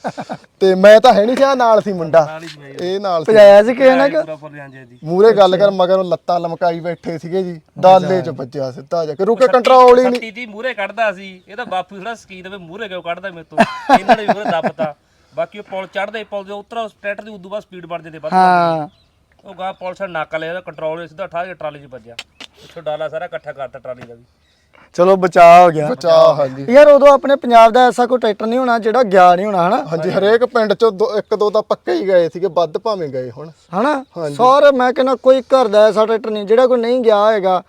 ਤੇ ਮੈਂ ਤਾਂ ਹੈ ਨਹੀਂ ਸੀ ਆਹ ਨਾਲ ਸੀ ਮੁੰਡਾ। ਇਹ ਨਾਲ ਸੀ। ਭਜਾਇਆ ਸੀ ਕਿਸੇ ਨਾਲ ਮੂਰੇ ਗੱਲ ਕਰ ਮਗਰੋਂ ਲੱਤਾਂ ਲਮਕਾਈ ਬੈਠੇ ਸੀਗੇ ਜੀ। ਦਾਲੇ ਚ ਵੱਜਿਆ ਸਿੱਧਾ ਜਾ ਕੇ ਰੁਕੇ ਕੰਟਰੋਲ ਹੀ ਨਹੀਂ ਸੱਤੀ ਦੀ ਮੂਰੇ ਕੱਢਦਾ ਸੀ। ਇਹਦਾ ਬਾਪੂ ਥੋੜਾ ਸਕੀਨ ਵੇ ਮੂਰੇ ਕਿਉਂ ਕੱਢਦਾ ਮੇਰੇ ਤੋਂ? ਇਹਨਾਂ ਨੇ ਵੀ ਮੂਰੇ ਦੱਬਤਾ ਬਾਕੀ ਉਹ ਪੁਲ ਚੜਦੇ ਪੁਲ ਦੇ ਉਤਰਾ ਟਰੈਕਟਰ ਦੀ ਉਦੋਂ ਬਾਅਦ ਸਪੀਡ ਵੱਧ ਜਾਂਦੀ ਵੱਧ ਹਾਂ। ਉਹ ਗਾ ਪੁਲ ਸਰ ਨਾਕਾ ਲਿਆ ਉਹਦਾ ਕੰਟਰੋਲ ਸਿੱਧਾ ਠਾ ਕੇ ਟਰਾਲੀ 'ਚ ਵੱਜਿਆ। ਪਿੱਛੋਂ ਡਾਲਾ ਸਾਰਾ ਇਕੱਠਾ ਕਰਤਾ ਟਰਾਲੀ ਦਾ ਵੀ। ਚਲੋ ਬਚਾਅ ਹੋ ਗਿਆ। ਬਚਾ ਹਾਂਜੀ। ਯਾਰ ਉਦੋਂ ਆਪਣੇ ਪੰਜਾਬ ਦਾ ਐਸਾ ਕੋਈ ਟਰੈਕਟਰ ਨਹੀਂ ਹੋਣਾ ਜਿਹੜਾ ਗਿਆ ਨਹੀਂ ਹੋਣਾ ਹਨਾ? ਹਾਂਜੀ ਹਰੇਕ ਪਿੰਡ ਚੋਂ ਦੋ- ਇੱਕ ਦੋ ਤਾਂ ਪੱਕੇ ਹੀ ਗਏ ਸੀਗੇ ਵੱਧ ਭਾਵੇਂ ਗਏ ਹੁਣ। ਹਨਾ? ਸਾਰੇ ਮੈਂ ਕਹਿੰਦਾ ਕੋਈ ਘਰ ਦਾ ਐਸਾ ਟਰੈਕਟਰ ਨਹੀਂ ਜਿਹੜਾ ਕੋਈ ਨਹੀਂ ਗਿਆ ਹੋਏਗਾ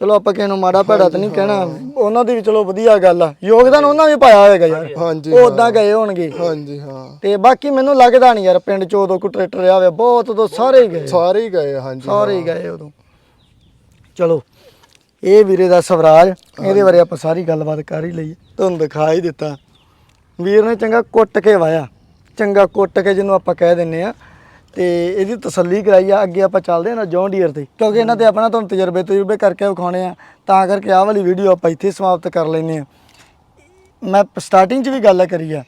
ਚਲੋ ਆਪਾਂ ਕਿਸੇ ਨੂੰ ਮਾੜਾ ਭੈੜਾ ਤਾਂ ਨਹੀਂ ਕਹਿਣਾ। ਉਹਨਾਂ ਦੀ ਵੀ ਚਲੋ ਵਧੀਆ ਗੱਲ ਆ। ਯੋਗਦਾਨ ਉਹਨਾਂ ਵੀ ਪਾਇਆ ਹੋਏਗਾ ਯਾਰ। ਹਾਂਜੀ ਉਹ ਉਦਾਂ ਗਏ ਹੋਣਗੇ। ਹਾਂਜੀ ਹਾਂ। ਤੇ ਬਾਕੀ ਮੈਨੂੰ ਲੱਗਦਾ ਨਹੀਂ ਯਾਰ ਪਿੰਡ ਚ ਉਦੋਂ ਕੋਈ ਟਰੈਕਟਰ ਹੋਵੇ ਬਹੁਤ ਉਦੋਂ ਸਾਰੇ ਹੀ ਗਏ। ਸਾਰੇ ਹੀ ਗਏ ਹਾਂਜੀ ਸਾਰੇ ਹੀ ਗਏ ਉਦੋਂ। ਚਲੋ ਇਹ ਵੀਰੇ ਦਾ ਸਵਰਾਜ ਇਹਦੇ ਬਾਰੇ ਆਪਾਂ ਸਾਰੀ ਗੱਲਬਾਤ ਕਰ ਹੀ ਲਈ ਤੁਹਾਨੂੰ ਦਿਖਾ ਹੀ ਦਿੱਤਾ। ਵੀਰ ਨੇ ਚੰਗਾ ਕੁੱਟ ਕੇ ਵਾਇਆ। ਚੰਗਾ ਕੁੱਟ ਕੇ ਜਿਹਨੂੰ ਆਪਾਂ ਕਹਿ ਦਿੰਨੇ ਆ। ਤੇ ਇਹਦੀ ਤਸੱਲੀ ਕਰਾਈ ਆ ਅੱਗੇ ਆਪਾਂ ਚੱਲਦੇ ਆ ਨਾ ਜੌਨ ਡੀਅਰ ਤੇ। ਕਿਉਂਕਿ ਇਹਨਾਂ ਤੇ ਆਪਣਾ ਤੁਹਾਨੂੰ ਤਜਰਬੇ ਤਜਰਬੇ ਕਰਕੇ ਵਿਖਾਉਣੇ ਆ। ਤਾਂ ਕਰਕੇ ਆਹ ਵਾਲੀ ਵੀਡੀਓ ਆਪਾਂ ਇੱਥੇ ਸਮਾਪਤ ਕਰ ਲੈਨੇ ਆ ਮੈਂ ਸਟਾਰਟਿੰਗ 'ਚ ਵੀ ਗੱਲ ਕਰੀ ਆ।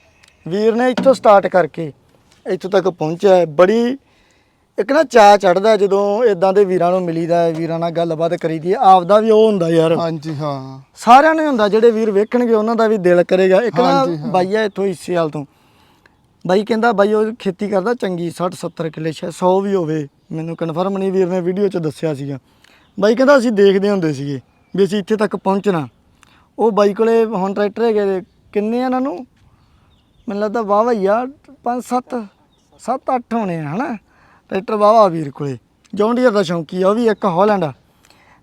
ਵੀਰ ਨੇ ਇੱਥੋਂ ਸਟਾਰਟ ਕਰਕੇ ਇੱਥੋਂ ਤੱਕ ਪਹੁੰਚਿਆ ਹੈ। ਬੜੀ ਇੱਕ ਨਾ ਚਾਹ ਚੜਦਾ ਜਦੋਂ ਇਦਾਂ ਦੇ ਵੀਰਾਂ ਨੂੰ ਮਿਲੀਦਾ ਹੈ, ਵੀਰਾਂ ਨਾਲ ਗੱਲਬਾਤ ਕਰੀਦੀ ਹੈ। ਆਪਦਾ ਵੀ ਉਹ ਹੁੰਦਾ ਯਾਰ। ਹਾਂਜੀ ਹਾਂ। ਸਾਰਿਆਂ ਨੂੰ ਹੁੰਦਾ ਜਿਹੜੇ ਵੀਰ ਵੇਖਣਗੇ ਉਹਨਾਂ ਦਾ ਵੀ ਦਿਲ ਕਰੇਗਾ। ਇੱਕ ਨਾ ਹਾਂਜੀ, ਹਾਂ। ਬਾਈ ਆ ਇੱਥੋਂ ਹਿੱਸੇ ਵਾਲ ਤੋਂ। ਬਾਈ ਕਹਿੰਦਾ ਬਾਈ ਉਹ ਖੇਤੀ ਕਰਦਾ ਚੰਗੀ 60 70 ਕਿੱਲੇ, ਸ਼ਾਇਦ 100 ਵੀ ਹੋਵੇ। ਮੈਨੂੰ ਕਨਫਰਮ ਨਹੀਂ ਵੀਰ ਨੇ ਵੀਡੀਓ 'ਚ ਦੱਸਿਆ ਸੀਗਾ। ਬਾਈ ਕਹਿੰਦਾ ਅਸੀਂ ਦੇਖਦੇ ਹੁੰਦੇ ਸੀਗੇ ਵੀ ਅਸੀਂ ਇੱਥੇ ਤੱਕ ਪਹੁੰਚਣਾ। ਉਹ ਬਾਈ ਕੋਲੇ ਹੁਣ ਟਰੈਕਟਰ ਹੈਗੇ ਕਿੰਨੇ ਆ ਇਹਨਾਂ ਨੂੰ? ਮੈਨੂੰ ਲੱਗਦਾ ਵਾਹ ਹੀ ਆ 5 7 7 8 ਹੋਣੇ ਆ, ਹਨਾ? ਟਰੈਕਟਰ ਵਾਵਾ ਵੀਰ ਕੋਲੇ। ਜੌਨ ਡੀਅਰ ਦਾ ਸ਼ੌਂਕੀ ਆ, ਉਹ ਵੀ ਇੱਕ ਹਾਲੈਂਡ ਆ।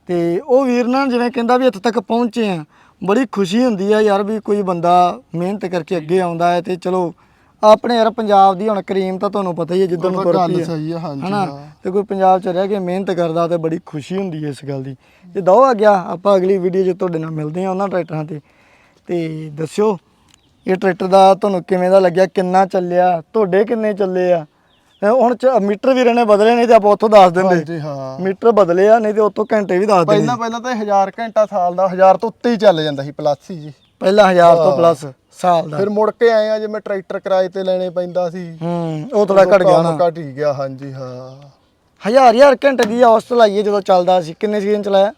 ਤੇ ਉਹ ਵੀਰ ਨਾਲ ਜਿਵੇਂ ਕਹਿੰਦਾ ਵੀ ਇੱਥੇ ਤੱਕ ਪਹੁੰਚੇ ਆ, ਬੜੀ ਖੁਸ਼ੀ ਹੁੰਦੀ ਆ ਯਾਰ ਵੀ ਕੋਈ ਬੰਦਾ ਮਿਹਨਤ ਕਰਕੇ ਅੱਗੇ ਆਉਂਦਾ ਹੈ ਤੇ ਚਲੋ ਆਪਣੇ ਯਾਰ ਪੰਜਾਬ ਦੀ ਹੁਣ ਕਰੀਮ ਤਾਂ ਤੁਹਾਨੂੰ ਪਤਾ ਹੀ ਹੈ ਜਿੱਦਾਂ ਨੂੰ ਗੱਲ ਸਹੀ ਆ ਹਾਂਜੀ ਹਨਾ? ਹਾਂ। ਤੇ ਕੋਈ ਪੰਜਾਬ 'ਚ ਰਹਿ ਕੇ ਮਿਹਨਤ ਕਰਦਾ ਤੇ ਬੜੀ ਖੁਸ਼ੀ ਹੁੰਦੀ ਹੈ ਇਸ ਗੱਲ ਦੀ। ਤੇ ਦੋ ਆ ਗਿਆ ਆਪਾਂ ਅਗਲੀ ਵੀਡੀਓ 'ਚ ਤੁਹਾਡੇ ਨਾਲ ਮਿਲਦੇ ਹਾਂ ਉਹਨਾਂ ਟਰੈਕਟਰਾਂ ਤੇ। ਤੇ ਦੱਸਿਓ ਇਹ ਟਰੈਕਟਰ ਦਾ ਤੁਹਾਨੂੰ ਕਿਵੇਂ ਦਾ ਲੱਗਿਆ ਕਿੰਨਾ ਚੱਲਿਆ ਤੁਹਾਡੇ ਕਿੰਨੇ ਚੱਲੇ ਆ? ਹੁਣ ਚ- ਮੀਟਰ ਵੀਰੇ ਨੇ ਬਦਲੇ ਨਹੀਂ ਤੇ ਆਪਾਂ ਉੱਥੋਂ ਦੱਸ ਦਿੰਦੇ। ਹਾਂਜੀ ਹਾਂ। ਮੀਟਰ ਬਦਲੇ ਆ ਨਹੀਂ ਤੇ ਉੱਥੋਂ ਘੰਟੇ ਵੀ ਦੱਸ ਦਿੰਦੇ। ਪਹਿਲਾਂ ਪਹਿਲਾਂ ਤਾਂ 1000 ਘੰਟਾ ਸਾਲ ਦਾ 1000 ਤੋਂ ਉੱਤੇ ਹੀ ਚੱਲ ਜਾਂਦਾ ਸੀ ਪਲੱਸ ਹੀ ਜੀ। ਪਹਿਲਾਂ 1000 ਤੋਂ ਪਲੱਸ ਸਾਲ ਦਾ। ਫਿਰ ਮੁੜ ਕੇ ਆਏ ਆ ਜਿਵੇਂ ਟਰੈਕਟਰ ਕਿਰਾਏ ਤੇ ਲੈਣੇ ਪੈਂਦਾ ਸੀ। ਹੂੰ ਉਹ ਥੋੜਾ ਘਟ ਗਿਆ ਨਾ। ਘਟ ਹੀ ਗਿਆ ਹਾਂਜੀ ਹਾਂ। ਹਜ਼ਾਰ ਹਜ਼ਾਰ ਘੰਟੇ ਦੀ ਔਸਤ ਲਾਈਏ ਜਦੋਂ ਚੱਲਦਾ ਸੀ। ਕਿੰਨੇ ਸੀਜ਼ਨ ਚਲਾਇਆ?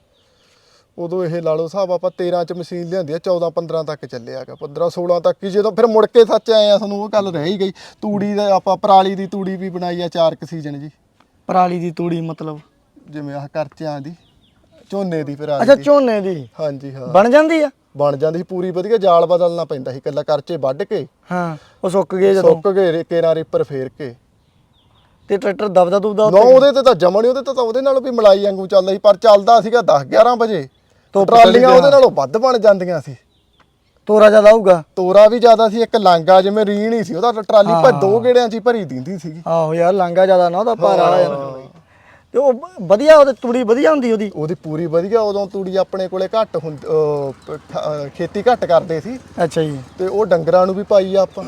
ਉਦੋਂ ਇਹ ਲਾ ਲਓ ਹਿਸਾਬ ਆਪਾਂ 13 ਚ ਮਸ਼ੀਨ ਲਿਆਂਦੀ ਆ 14 15 ਤੱਕ ਚੱਲਿਆਗਾ 15 16 ਤੱਕ ਹੀ ਜਦੋਂ ਫਿਰ ਮੁੜ ਕੇ ਸੱਚ ਆਏ ਆ ਸਾਨੂੰ ਉਹ ਗੱਲ ਰਹਿ ਹੀ ਗਈ। ਤੂੜੀ ਦਾ ਆਪਾਂ ਪਰਾਲੀ ਦੀ ਤੂੜੀ ਵੀ ਬਣਾਈ ਆ ਚਾਰ ਕੁ ਸੀਜ਼ਨ ਜੀ। ਪਰਾਲੀ ਦੀ ਤੂੜੀ ਮਤਲਬ? ਜਿਵੇਂ ਆਹ ਕਰਚਿਆਂ ਦੀ ਝੋਨੇ ਦੀ ਪਰਾਲੀ ਅੱਛਾ ਝੋਨੇ ਦੀ? ਹਾਂਜੀ ਹਾਂ। ਬਣ ਜਾਂਦੀ ਆ? ਬਣ ਜਾਂਦੀ ਸੀ ਪੂਰੀ ਵਧੀਆ ਜਾਲ ਬਦਲਣਾ ਪੈਂਦਾ ਸੀ ਇਕੱਲਾ ਕਰਚੇ ਵੱਢ ਕੇ। ਹਾਂ ਉਹ ਸੁੱਕ ਗਏ ਜਦੋਂ। ਸੁੱਕ ਗਏ ਰੇ- ਕੇਰਾਂ ਰੀਪਰ ਫੇਰ ਕੇ। ਤੇ ਟਰੈਕਟਰ ਦਬਦਾ ਦੁਬਦਾ ਨਾ ਉਹਦੇ ਤੇ ਤਾਂ ਜਮਣੀ ਉਹਦੇ ਤੇ ਤਾਂ ਉਹਦੇ ਨਾਲੋਂ ਵੀ ਮਲਾਈ ਵਾਂਗੂ ਚੱਲਦਾ ਸੀ ਪਰ ਚੱਲਦਾ ਸੀਗਾ 10 11 ਵਜੇ। ਧੁੱਪ ਟਰਾਲੀਆਂ ਚੜੀ ਉਹਦੇ ਨਾਲੋਂ ਵੱਧ ਬਣ ਜਾਂਦੀਆਂ ਸੀ। ਤੋਰਾ ਜ਼ਿਆਦਾ ਆਊਗਾ ਤੋਰਾ ਵੀ ਜ਼ਿਆਦਾ ਸੀ ਇੱਕ ਲਾਂਗਾ ਜਿਵੇਂ ਰੀਣ ਹੀ ਸੀ ਉਹਦਾ ਟਰਾਲੀ ਪਰ ਦੋ ਗੇੜਿਆਂ 'ਚ ਹੀ ਭਰੀ ਦਿੰਦੀ ਸੀਗੀ। ਆਹੋ ਯਾਰ ਲਾਂਗਾ ਜ਼ਿਆਦਾ ਨਾ ਉਹਦਾ ਭਾਰਾ ਆ ਜਾਂਦਾ ਤੇ ਉਹ ਵਧੀਆ ਉਹਦੇ ਤੂੜੀ ਵਧੀਆ ਹੁੰਦੀ ਉਹਦੀ। ਉਹਦੀ ਪੂਰੀ ਵਧੀਆ ਉਦੋਂ ਤੂੜੀ ਆਪਣੇ ਕੋਲੇ ਘੱਟ ਹੁੰਦੀ ਅਹ, ਠ- ਖੇਤੀ ਘੱਟ ਕਰਦੇ ਸੀ। ਅੱਛਾ ਜੀ। ਤੇ ਉਹ ਡੰਗਰਾਂ ਨੂੰ ਵੀ ਪਾਈ ਆ ਆਪਾਂ।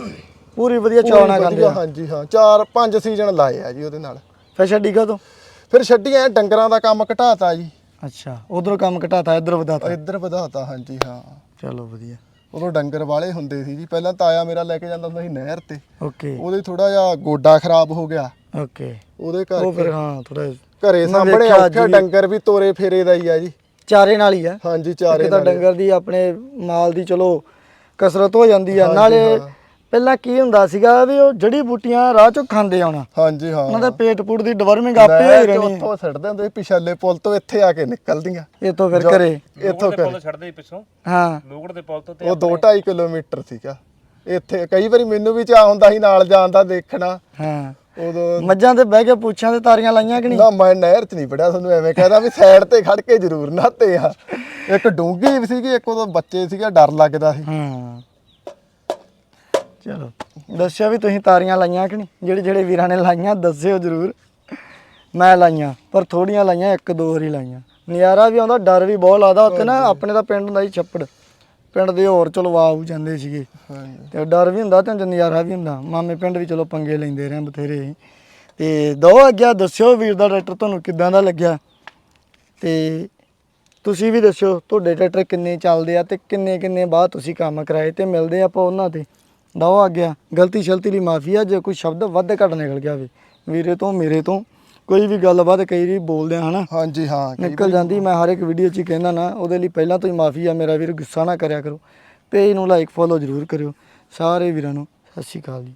ਪੂਰੀ ਵਧੀਆ ਪੂਰੀ ਚੌਣਾ ਕਰਦੇ ਵਧੀਆ, ਆ। ਹਾਂਜੀ ਹਾਂ ਚਾਰ ਪੰਜ ਸੀਜ਼ਨ ਲਾਏ ਆ ਜੀ ਉਹਦੇ ਨਾਲ। ਫਿਰ ਛੱਡੀਗਾ ਤੋਂ ਫਿਰ ਛੱਡੀ ਐ ਡੰਗਰਾਂ ਦਾ ਕੰਮ ਘਟਾਤਾ ਜੀ। ਅੱਛਾ ਉਧਰੋਂ ਕੰਮ ਘਟਾਤਾ ਇੱਧਰ ਵਧਾਤਾ। ਇੱਧਰ ਵਧਾਤਾ ਹਾਂਜੀ ਹਾਂ। ਚਲੋ ਵਧੀਆ। ਉਦੋਂ ਡੰਗਰ ਵਾਲੇ ਹੁੰਦੇ ਸੀ ਜੀ ਪਹਿਲਾਂ ਤਾਇਆ ਮੇਰਾ ਲੈ ਕੇ ਜਾਂਦਾ ਹੁੰਦਾ ਸੀ ਨਹਿਰ ਤੇ। ਓਕੇ। ਉਹਦੇ ਥੋੜਾ ਜਿਹਾ ਗੋਡਾ ਖਰਾਬ ਹੋ ਗਿਆ। ਓਕੇ। ਉਹਦੇ ਉਹ ਕਰਕੇ ਫਿਰ ਹਾਂ ਥੋੜਾ ਘਰੇ ਸਾਹਮਣੇ ਔਖੇ ਜੀ। ਡੰਗਰ ਵੀ ਤੋਰੇ ਫੇਰੇ ਦਾ ਹੀ ਆ ਜੀ। ਚਾਰੇ ਨਾਲ ਹੀ ਆ। ਹਾਂਜੀ ਚਾਰੇ ਇੱਕ ਤਾਂ ਨਾਲੇ। ਡੰਗਰ ਦੀ ਆਪਣੇ ਮਾਲ ਦੀ ਚਲੋ ਕਸਰਤ ਹੋ ਜਾਂਦੀ ਆ। ਹਾਂਜੀ, ਨਾਲੇ ਹਾਂ। ਪਹਿਲਾਂ ਕੀ ਹੁੰਦਾ ਸੀਗਾ ਵੀ ਉਹ ਜੜੀ ਬੂਟੀਆਂ ਰਾਹ ਚੋਂ ਖਾਂਦੇ ਆਉਣਾ ਹਾਂਜੀ ਹਾਂ। ਉਹਨਾਂ ਦਾ ਪੇਟ ਪੂਟ ਦੀ ਡਵਰਮਿੰਗ ਆਪੇ ਨਹਿਰ ਹੋਈ ਚ ਰਹਿਣੀ ਉੱਥੋਂ ਛੱਡਦੇ ਹੁੰਦੇ ਸੀ ਪਿਛਲੇ ਪੁਲ ਤੋਂ ਇੱਥੇ ਆ ਕੇ ਨਿਕਲਦੀਆਂ। ਇਤੋਂ ਫਿਰ ਘਰੇ। ਇੱਥੋਂ ਲੋਗੜ ਦੇ ਕਰ ਪੁੱਲ ਛੱਡਦੇ ਸੀ ਪਿੱਛੋਂ। ਹਾਂ। ਲੋਗੜ ਦੇ ਪੁੱਲ ਤੋਂ ਤੇ ਉਹ 2.5 ਕਿਲੋਮੀਟਰ ਸੀਗਾ। ਇੱਥੇ ਕਈ ਵਾਰੀ ਮੈਨੂੰ ਵੀ ਚਾਹ ਹੁੰਦਾ ਸੀ ਨਾਲ ਜਾਣ ਦਾ ਦੇਖਣਾ। ਹਾਂ। ਉਦੋਂ ਮੱਝਾਂ ਤੇ ਬਹਿ ਕੇ ਪੁੱਛਾਂ ਤੇ ਤਾਰੀਆਂ ਲਾਈਆਂ ਕਿ ਨਹੀਂ? ਨਾ ਮੈਂ ਨਹਿਰ 'ਚ ਨਹੀਂ ਪੜਿਆ ਤੁਹਾਨੂੰ ਐਵੇਂ ਕਹਦਾ ਵੀ ਸਾਈਡ ਤੇ ਖੜ ਕੇ ਜ਼ਰੂਰ ਨਹਾਤੇ ਆ। ਇੱਕ ਡੂੰਗੀ ਵੀ ਸੀਗੀ ਇੱਕ ਉਦੋਂ ਬੱਚੇ ਸੀਗਾ ਡਰ ਲੱਗਦਾ ਸੀ। ਹਾਂ। ਚਲੋ ਦੱਸਿਓ ਵੀ ਤੁਸੀਂ ਤਾਰੀਆਂ ਲਾਈਆਂ ਕਿ ਨਹੀਂ? ਜਿਹੜੇ ਜਿਹੜੇ ਵੀਰਾਂ ਨੇ ਲਾਈਆਂ ਦੱਸਿਓ ਜਰੂਰ। ਮੈਂ ਲਾਈਆਂ ਪਰ ਥੋੜੀਆਂ ਲਾਈਆਂ ਇੱਕ ਦੋ ਵਾਰੀ ਲਾਈਆਂ। ਨਜ਼ਾਰਾ ਵੀ ਆਉਂਦਾ ਡਰ ਵੀ ਬਹੁਤ ਲੱਗਦਾ। ਉੱਥੇ ਨਾ ਆਪਣੇ ਦਾ ਪਿੰਡ ਹੁੰਦਾ ਸੀ ਛੱਪੜ। ਪਿੰਡ ਦੇ ਹੋਰ ਚਲੋ ਆਉ ਜਾਂਦੇ ਸੀਗੇ। ਹਾਂਜੀ। ਤੇ ਡਰ ਵੀ ਹੁੰਦਾ ਤੇ ਨਜ਼ਾਰਾ ਵੀ ਹੁੰਦਾ। ਮਾਮੇ ਪਿੰਡ ਵੀ ਚਲੋ ਪੰਗੇ ਲੈਂਦੇ ਰਹੇ ਬਥੇਰੇ। ਅਸੀਂ। ਤੇ ਦੋ ਅੱਗਿਆ ਦੱਸਿਓ ਵੀਰ ਦਾ ਟਰੈਕਟਰ ਤੁਹਾਨੂੰ ਕਿੱਦਾਂ ਦਾ ਲੱਗਿਆ? ਤੇ ਤੁਸੀਂ ਵੀ ਦੱਸਿਓ ਤੁਹਾਡੇ ਟਰੈਕਟਰ ਕਿੰਨੇ ਚੱਲਦੇ ਆ ਤੇ ਕਿੰਨੇ ਕਿੰਨੇ ਬਾਅਦ ਤੁਸੀਂ ਕੰਮ ਕਰਾਏ ਤੇ ਮਿਲਦੇ ਆਪਾਂ ਉਹਨਾਂ ਤੇ। ਦੋ ਅੱਗਿਆ ਗਲਤੀ ਸ਼ਲਤੀ ਲਈ ਮਾਫੀ ਆ ਜੇ ਕੋਈ ਸ਼ਬਦ ਵੱਧ ਘੱਟ ਨਿਕਲ ਗਿਆ ਵੀਰੇ ਤੋਂ ਮੇਰੇ ਤੋਂ। ਕੋਈ ਵੀ ਗੱਲਬਾਤ ਕਈ ਵਾਰੀ ਬੋਲਦੇ ਆ ਹਨਾ? ਹਾਂਜੀ ਹਾਂ ਕਈ ਨਿਕਲ ਜਾਂਦੀ ਮੈਂ ਹਰ ਇੱਕ ਵੀਡੀਓ 'ਚ ਹੀ ਕਹਿੰਦਾ ਨਾ ਉਹਦੇ ਲਈ ਪਹਿਲਾਂ ਤੋਂ ਹੀ ਮਾਫੀ ਆ ਮੇਰਾ ਵੀਰ ਗੁੱਸਾ ਨਾ ਕਰਿਆ ਕਰੋ। ਪੇਜ ਨੂੰ ਲਾਈਕ ਫੋਲੋ ਜ਼ਰੂਰ ਕਰਿਓ। ਸਾਰੇ ਵੀਰਾਂ ਨੂੰ ਸਤਿ ਸ਼੍ਰੀ ਅਕਾਲ ਜੀ।